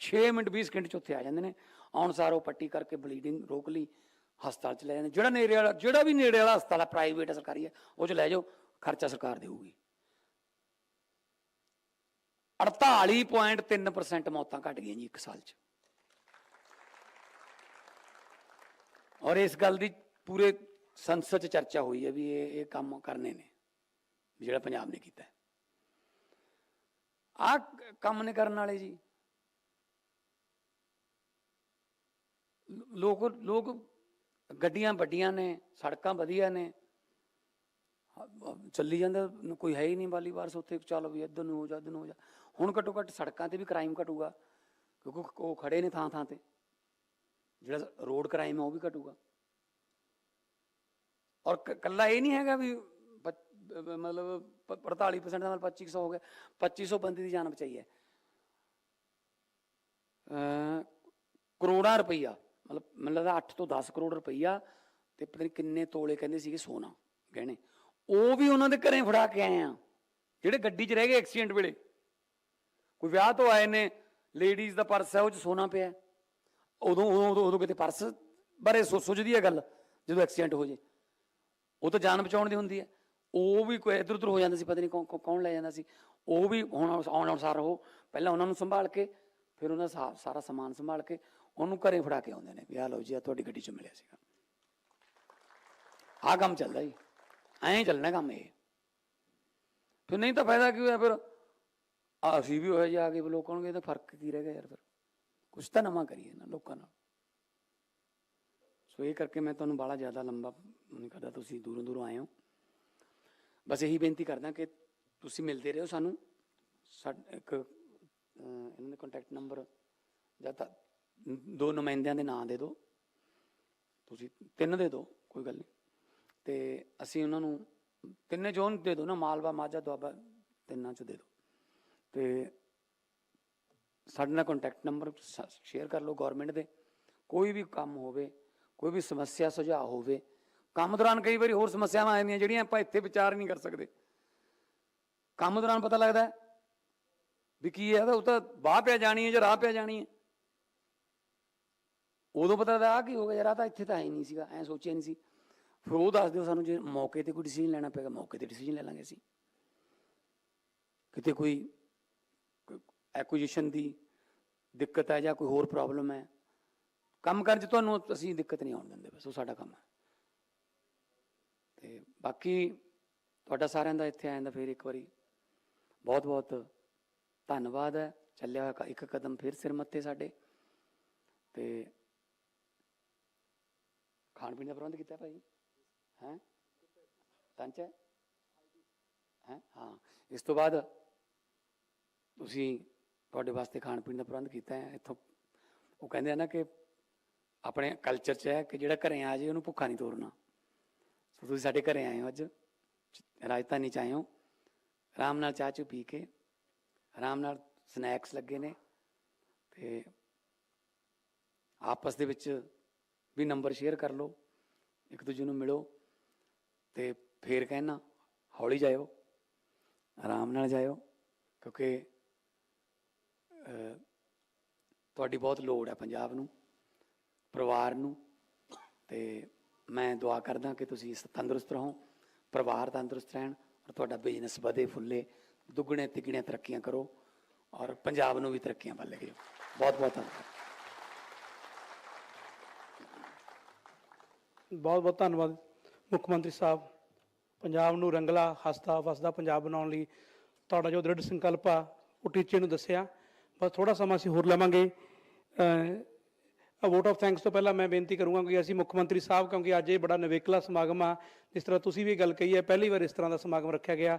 6 ਮਿੰਟ 20 ਸਕਿੰਟ ਚ ਉੱਥੇ ਆ ਜਾਂਦੇ ਨੇ। ਆਉਣ ਸਾਰ ਉਹ ਪੱਟੀ ਕਰਕੇ ਬਲੀਡਿੰਗ ਰੋਕ ਲਈ, ਹਸਪਤਾਲ ਚ ਲੈ ਜਾਂਦੇ। ਜਿਹੜਾ ਨੇੜੇ ਵਾਲਾ, ਜਿਹੜਾ ਵੀ ਨੇੜੇ ਵਾਲਾ ਹਸਪਤਾਲ ਹੈ ਪ੍ਰਾਈਵੇਟ ਹੈ ਸਰਕਾਰੀ ਹੈ ਉਹ ਚ ਲੈ ਜਾਓ, ਖਰਚਾ ਸਰਕਾਰ ਦੇਊਗੀ। 48.3% ਮੌਤਾਂ ਘਟ ਗਈਆਂ ਜੀ ਇੱਕ ਸਾਲ ਚ। ਔਰ ਇਸ ਗੱਲ ਦੀ ਪੂਰੇ ਸੰਸਦ ਚ ਚਰਚਾ ਹੋਈ ਹੈ ਵੀ ਇਹ ਇਹ ਕੰਮ ਕਰਨੇ ਨੇ, ਜਿਹੜਾ ਪੰਜਾਬ ਨੇ ਕੀਤਾ ਆ ਕੰਮ ਨੇ ਕਰਨ ਵਾਲੇ ਜੀ। ਲੋਕ ਲੋਕ ਗੱਡੀਆਂ ਵੱਡੀਆਂ ਨੇ, ਸੜਕਾਂ ਵਧੀਆ ਨੇ। ਚੱਲੀ ਜਾਂਦਾ, ਕੋਈ ਹੈ ਹੀ ਨਹੀਂ ਵਾਲੀ ਵਾਰਸ ਉੱਥੇ, ਚੱਲ ਵੀ ਇੱਧਰ ਨੂੰ ਹੋ ਜਾ, ਇੱਧਰ ਨੂੰ ਹੋ ਜਾ। ਹੁਣ ਘੱਟੋ ਘੱਟ ਸੜਕਾਂ ਤੇ ਵੀ ਕ੍ਰਾਈਮ ਘਟੂਗਾ, ਕਿਉਂਕਿ ਉਹ ਖੜੇ ਨੇ ਥਾਂ ਥਾਂ ਤੇ। ਜਿਹੜਾ ਰੋਡ ਕ੍ਰਾਈਮ ਹੈ ਉਹ ਵੀ ਘਟੂਗਾ। ਔਰ ਕ- ਕੱਲਾ ਇਹ ਨਹੀਂ ਹੈਗਾ ਵੀ ਪੱਚ- ਮਤਲਬ ਪ- 48% ਦਾ ਮਤਲਬ 2500 ਹੋ ਗਿਆ 2500 ਬੰਦੇ ਦੀ ਜਾਨ ਬਚਾਈ ਹੈ। ਕਰੋੜਾਂ ਰੁਪਈਆ। ਮਤਲਬ, ਮੈਨੂੰ ਲੱਗਦਾ 8 ਤੋਂ 10 ਕਰੋੜ ਰੁਪਈਆ ਤੇ ਪਤਾ ਨਹੀਂ ਕਿੰਨੇ ਤੋਲੇ ਕਹਿੰਦੇ ਸੀਗੇ ਸੋਨਾ, ਗਹਿਣੇ। ਉਹ ਵੀ ਉਹਨਾਂ ਦੇ ਘਰੇ ਫੜਾ ਕੇ ਆਏ ਆ, ਜਿਹੜੇ ਗੱਡੀ 'ਚ ਰਹਿ ਗਏ ਐਕਸੀਡੈਂਟ ਵੇਲੇ। ਕੋਈ ਵਿਆਹ ਤੋਂ ਆਏ ਨੇ, ਲੇਡੀਜ਼ ਦਾ ਪਰਸ ਹੈ, ਉਹ 'ਚ ਸੋਨਾ ਪਿਆ ਉਦੋਂ ਉਦੋਂ, ਉਦੋਂ- ਉਦੋਂ ਕਿਤੇ ਪਰਸ ਬਾਰੇ ਸੋ- ਸੁੱਝਦੀ ਹੈ ਗੱਲ, ਜਦੋਂ ਐਕਸੀਡੈਂਟ ਹੋ ਜੇ। ਉਹ ਤਾਂ ਜਾਨ ਬਚਾਉਣ ਦੀ ਹੁੰਦੀ ਹੈ। ਉਹ ਵੀ ਕੋਈ ਇੱਧਰ ਉੱਧਰ ਹੋ ਜਾਂਦਾ ਸੀ, ਪਤਾ ਨਹੀਂ ਕੌਣ ਕੌਣ- ਕੌਣ ਲੈ ਜਾਂਦਾ ਸੀ। ਉਹ ਵੀ ਹੁਣ ਆਉਣ ਅਨੁਸਾਰ ਉਹ, ਪਹਿਲਾਂ ਉਹਨਾਂ ਨੂੰ ਸੰਭਾਲ ਕੇ, ਫਿਰ ਉਹਨਾਂ ਦਾ ਸਾ- ਸਾਰਾ ਸਮਾਨ ਸੰਭਾਲ ਕੇ ਉਹਨੂੰ ਘਰੇ ਫੜਾ ਕੇ ਆਉਂਦੇ ਨੇ ਵੀ ਆਹ ਲਓ ਜੀ ਆ ਤੁਹਾਡੀ ਗੱਡੀ 'ਚ ਮਿਲਿਆ ਸੀਗਾ। ਆਹ ਕੰਮ ਚੱਲਦਾ ਜੀ। ਐਂ ਚੱਲਣਾ ਕੰਮ ਇਹ। ਫਿਰ ਨਹੀਂ ਤਾਂ ਫਾਇਦਾ ਕੀ ਹੋਇਆ ਫਿਰ? ਅਸੀਂ ਵੀ ਹੋਇਆ ਹੋਏ ਆ ਕੇ ਵੀ ਲੋਕਾਂ ਨੂੰ ਕਹਿੰਦੇ ਫ਼ਰਕ ਕੀ ਰਹਿ ਗਿਆ ਯਾਰ ਫਿਰ? ਕੁਛ ਤਾਂ ਨਵਾਂ ਕਰੀਏ ਨਾ ਲੋਕਾਂ ਨਾਲ। ਸੋ ਇਹ ਕਰਕੇ ਮੈਂ ਤੁਹਾਨੂੰ ਬਾਲਾ ਜ਼ਿਆਦਾ ਲੰਬਾ ਨਹੀਂ ਕਰਦਾ, ਤੁਸੀਂ ਦੂਰੋਂ ਦੂਰੋਂ ਆਏ ਹੋ। ਬਸ ਇਹੀ ਬੇਨਤੀ ਕਰਦਾ ਕਿ ਤੁਸੀਂ ਮਿਲਦੇ ਰਹੋ ਸਾਨੂੰ। ਸਾਡ ਇੱਕ ਇਹਨਾਂ ਦਾ ਕੰਟੈਕਟ ਨੰਬਰ ਜਾਂ ਤਾਂ ਦੋ ਨੁਮਾਇੰਦਿਆਂ ਦੇ ਨਾਂ ਦੇ ਦਿਓ ਤੁਸੀਂ ਤਿੰਨ ਦੇ ਦਿਓ ਕੋਈ ਗੱਲ ਨਹੀਂ। ਤੇ ਅਸੀਂ ਉਹਨਾਂ ਨੂੰ ਤਿੰਨੇ ਜੋਨ ਦੇ ਦਿਓ ਨਾ, ਮਾਲਵਾ, ਮਾਝਾ, ਦੁਆਬਾ, ਤਿੰਨਾਂ ਚ ਦੇ ਦਿਓ ਤੇ ਸਾਡੇ ਨਾਲ ਕੰਟੈਕਟ ਨੰਬਰ ਸ਼ੇਅਰ ਕਰ ਲਓ ਗਵਰਨਮੈਂਟ ਦੇ। ਕੋਈ ਵੀ ਕੰਮ ਹੋਵੇ, ਕੋਈ ਵੀ ਸਮੱਸਿਆ, ਸੁਝਾਅ ਹੋਵੇ, ਕੰਮ ਦੌਰਾਨ ਕਈ ਵਾਰੀ ਹੋਰ ਸਮੱਸਿਆਵਾਂ ਆ ਜਾਂਦੀਆਂ ਜਿਹੜੀਆਂ ਆਪਾਂ ਇੱਥੇ ਵਿਚਾਰ ਨਹੀਂ ਕਰ ਸਕਦੇ। ਕੰਮ ਦੌਰਾਨ ਪਤਾ ਲੱਗਦਾ ਵੀ ਕੀ ਹੈ ਉਹ ਤਾਂ ਬਾਹ ਪਿਆ ਜਾਣੀ ਹੈ ਜਾਂ ਰਾਹ ਪਿਆ ਜਾਣੀ ਹੈ। ਉਦੋਂ ਪਤਾ ਲੱਗਦਾ ਆਹ ਕੀ ਹੋ ਗਿਆ ਯਾਰ, ਆਹ ਤਾਂ ਇੱਥੇ ਤਾਂ ਹੈ ਹੀ ਨਹੀਂ ਸੀਗਾ, ਐ ਸੋਚਿਆ ਨਹੀਂ ਸੀ। ਫਿਰ ਉਹ ਦੱਸ ਦਿਓ ਸਾਨੂੰ ਜੇ ਮੌਕੇ ਤੇ ਕੋਈ ਡਿਸੀਜਨ ਲੈਣਾ ਪਏਗਾ, ਮੌਕੇ ਤੇ ਡਿਸੀਜਨ ਲੈ ਲਾਂਗੇ ਅਸੀਂ। ਕਿਤੇ ਕੋਈ ਐਕੁਜੀਸ਼ਨ ਦੀ ਦਿੱਕਤ ਹੈ ਜਾਂ ਕੋਈ ਹੋਰ ਪ੍ਰੋਬਲਮ ਹੈ, ਕੰਮ ਕਰਨ 'ਚ ਤੁਹਾਨੂੰ ਅਸੀਂ ਦਿੱਕਤ ਨਹੀਂ ਆਉਣ ਦਿੰਦੇ, ਬਸ ਉਹ ਸਾਡਾ ਕੰਮ ਹੈ। ਤੇ ਬਾਕੀ ਤੁਹਾਡਾ ਸਾਰਿਆਂ ਦਾ ਇੱਥੇ ਆਇਆਂ ਦਾ ਫਿਰ ਇੱਕ ਵਾਰੀ ਬਹੁਤ ਬਹੁਤ ਧੰਨਵਾਦ ਹੈ। ਚੱਲਿਆ ਹੋਇਆ ਇੱਕ ਕਦਮ ਫਿਰ ਸਿਰ ਮੱਥੇ ਸਾਡੇ। ਤੇ ਖਾਣ ਪੀਣ ਦਾ ਪ੍ਰਬੰਧ ਕੀਤਾ ਭਾਈ। ਹੈ? ਤੰਚ ਹੈ ਹੈਂ? ਹਾਂ। ਇਸ ਤੋਂ ਬਾਅਦ ਤੁਸੀਂ ਤੁਹਾਡੇ ਵਾਸਤੇ ਖਾਣ ਪੀਣ ਦਾ ਪ੍ਰਬੰਧ ਕੀਤਾ ਹੈ। ਇੱਥੋਂ ਉਹ ਕਹਿੰਦੇ ਆ ਨਾ ਕਿ ਆਪਣੇ ਕਲਚਰ 'ਚ ਹੈ ਕਿ ਜਿਹੜਾ ਘਰੇ ਆ ਜੇ ਉਹਨੂੰ ਭੁੱਖਾ ਨਹੀਂ ਤੋਰਨਾ। ਸੋ ਤੁਸੀਂ ਸਾਡੇ ਘਰੇ ਆਏ ਹੋ ਅੱਜ। ਰਾਜਧਾਨੀ ਚ ਆਏ ਹੋ। ਆਰਾਮ ਨਾਲ ਚਾਹ ਚੂ ਪੀ ਕੇ, ਆਰਾਮ ਨਾਲ ਸਨੈਕਸ ਲੱਗੇ ਨੇ ਤੇ ਆਪਸ ਦੇ ਵਿੱਚ ਵੀ ਨੰਬਰ ਸ਼ੇਅਰ ਕਰ ਲਓ, ਇੱਕ ਦੂਜੇ ਨੂੰ ਮਿਲੋ ਤੇ ਫੇਰ ਕਹਿਣਾ ਹੌਲੀ ਜਾਇਓ, ਆਰਾਮ ਨਾਲ ਜਾਇਓ, ਕਿਉਂਕਿ ਤੁਹਾਡੀ ਬਹੁਤ ਲੋੜ ਹੈ ਪੰਜਾਬ ਨੂੰ, ਪਰਿਵਾਰ ਨੂੰ ਤੇ ਮੈਂ ਦੁਆ ਕਰਦਾ ਕਿ ਤੁਸੀਂ ਤੰਦਰੁਸਤ ਰਹੋ, ਪਰਿਵਾਰ ਤੰਦਰੁਸਤ ਰਹਿਣ ਔਰ ਤੁਹਾਡਾ ਬਿਜ਼ਨਸ ਵਧੇ, ਫੁੱਲੇ, ਦੁੱਗਣੇ ਤਿੱਗਣੇ ਤਰੱਕੀਆਂ ਕਰੋ ਔਰ ਪੰਜਾਬ ਨੂੰ ਵੀ ਤਰੱਕੀਆਂ ਵੱਲ ਲੈ ਕੇ ਜਾਓ। ਬਹੁਤ ਬਹੁਤ ਧੰਨਵਾਦ। ਬਹੁਤ ਬਹੁਤ ਧੰਨਵਾਦ ਮੁੱਖ ਮੰਤਰੀ ਸਾਹਿਬ। ਪੰਜਾਬ ਨੂੰ ਰੰਗਲਾ ਹੱਸਦਾ ਵਸਦਾ ਪੰਜਾਬ ਬਣਾਉਣ ਲਈ ਤੁਹਾਡਾ ਜੋ ਦ੍ਰਿੜ ਸੰਕਲਪ ਆ, ਉਹ ਟੀਚੇ ਨੂੰ ਦੱਸਿਆ। ਬਸ ਥੋੜਾ ਸਮਾਂ ਅਸੀਂ ਹੋਰ ਲਵਾਂਗੇ। ਵੋਟ ਆਫ ਥੈਂਕਸ ਤੋਂ ਪਹਿਲਾਂ ਮੈਂ ਬੇਨਤੀ ਕਰੂੰਗਾ ਕਿ ਅਸੀਂ ਮੁੱਖ ਮੰਤਰੀ ਸਾਹਿਬ, ਕਿਉਂਕਿ ਅੱਜ ਇਹ ਬੜਾ ਨਵੇਕਲਾ ਸਮਾਗਮ ਆ। ਜਿਸ ਤਰ੍ਹਾਂ ਤੁਸੀਂ ਵੀ ਗੱਲ ਕਹੀ ਹੈ, ਪਹਿਲੀ ਵਾਰ ਇਸ ਤਰ੍ਹਾਂ ਦਾ ਸਮਾਗਮ ਰੱਖਿਆ ਗਿਆ।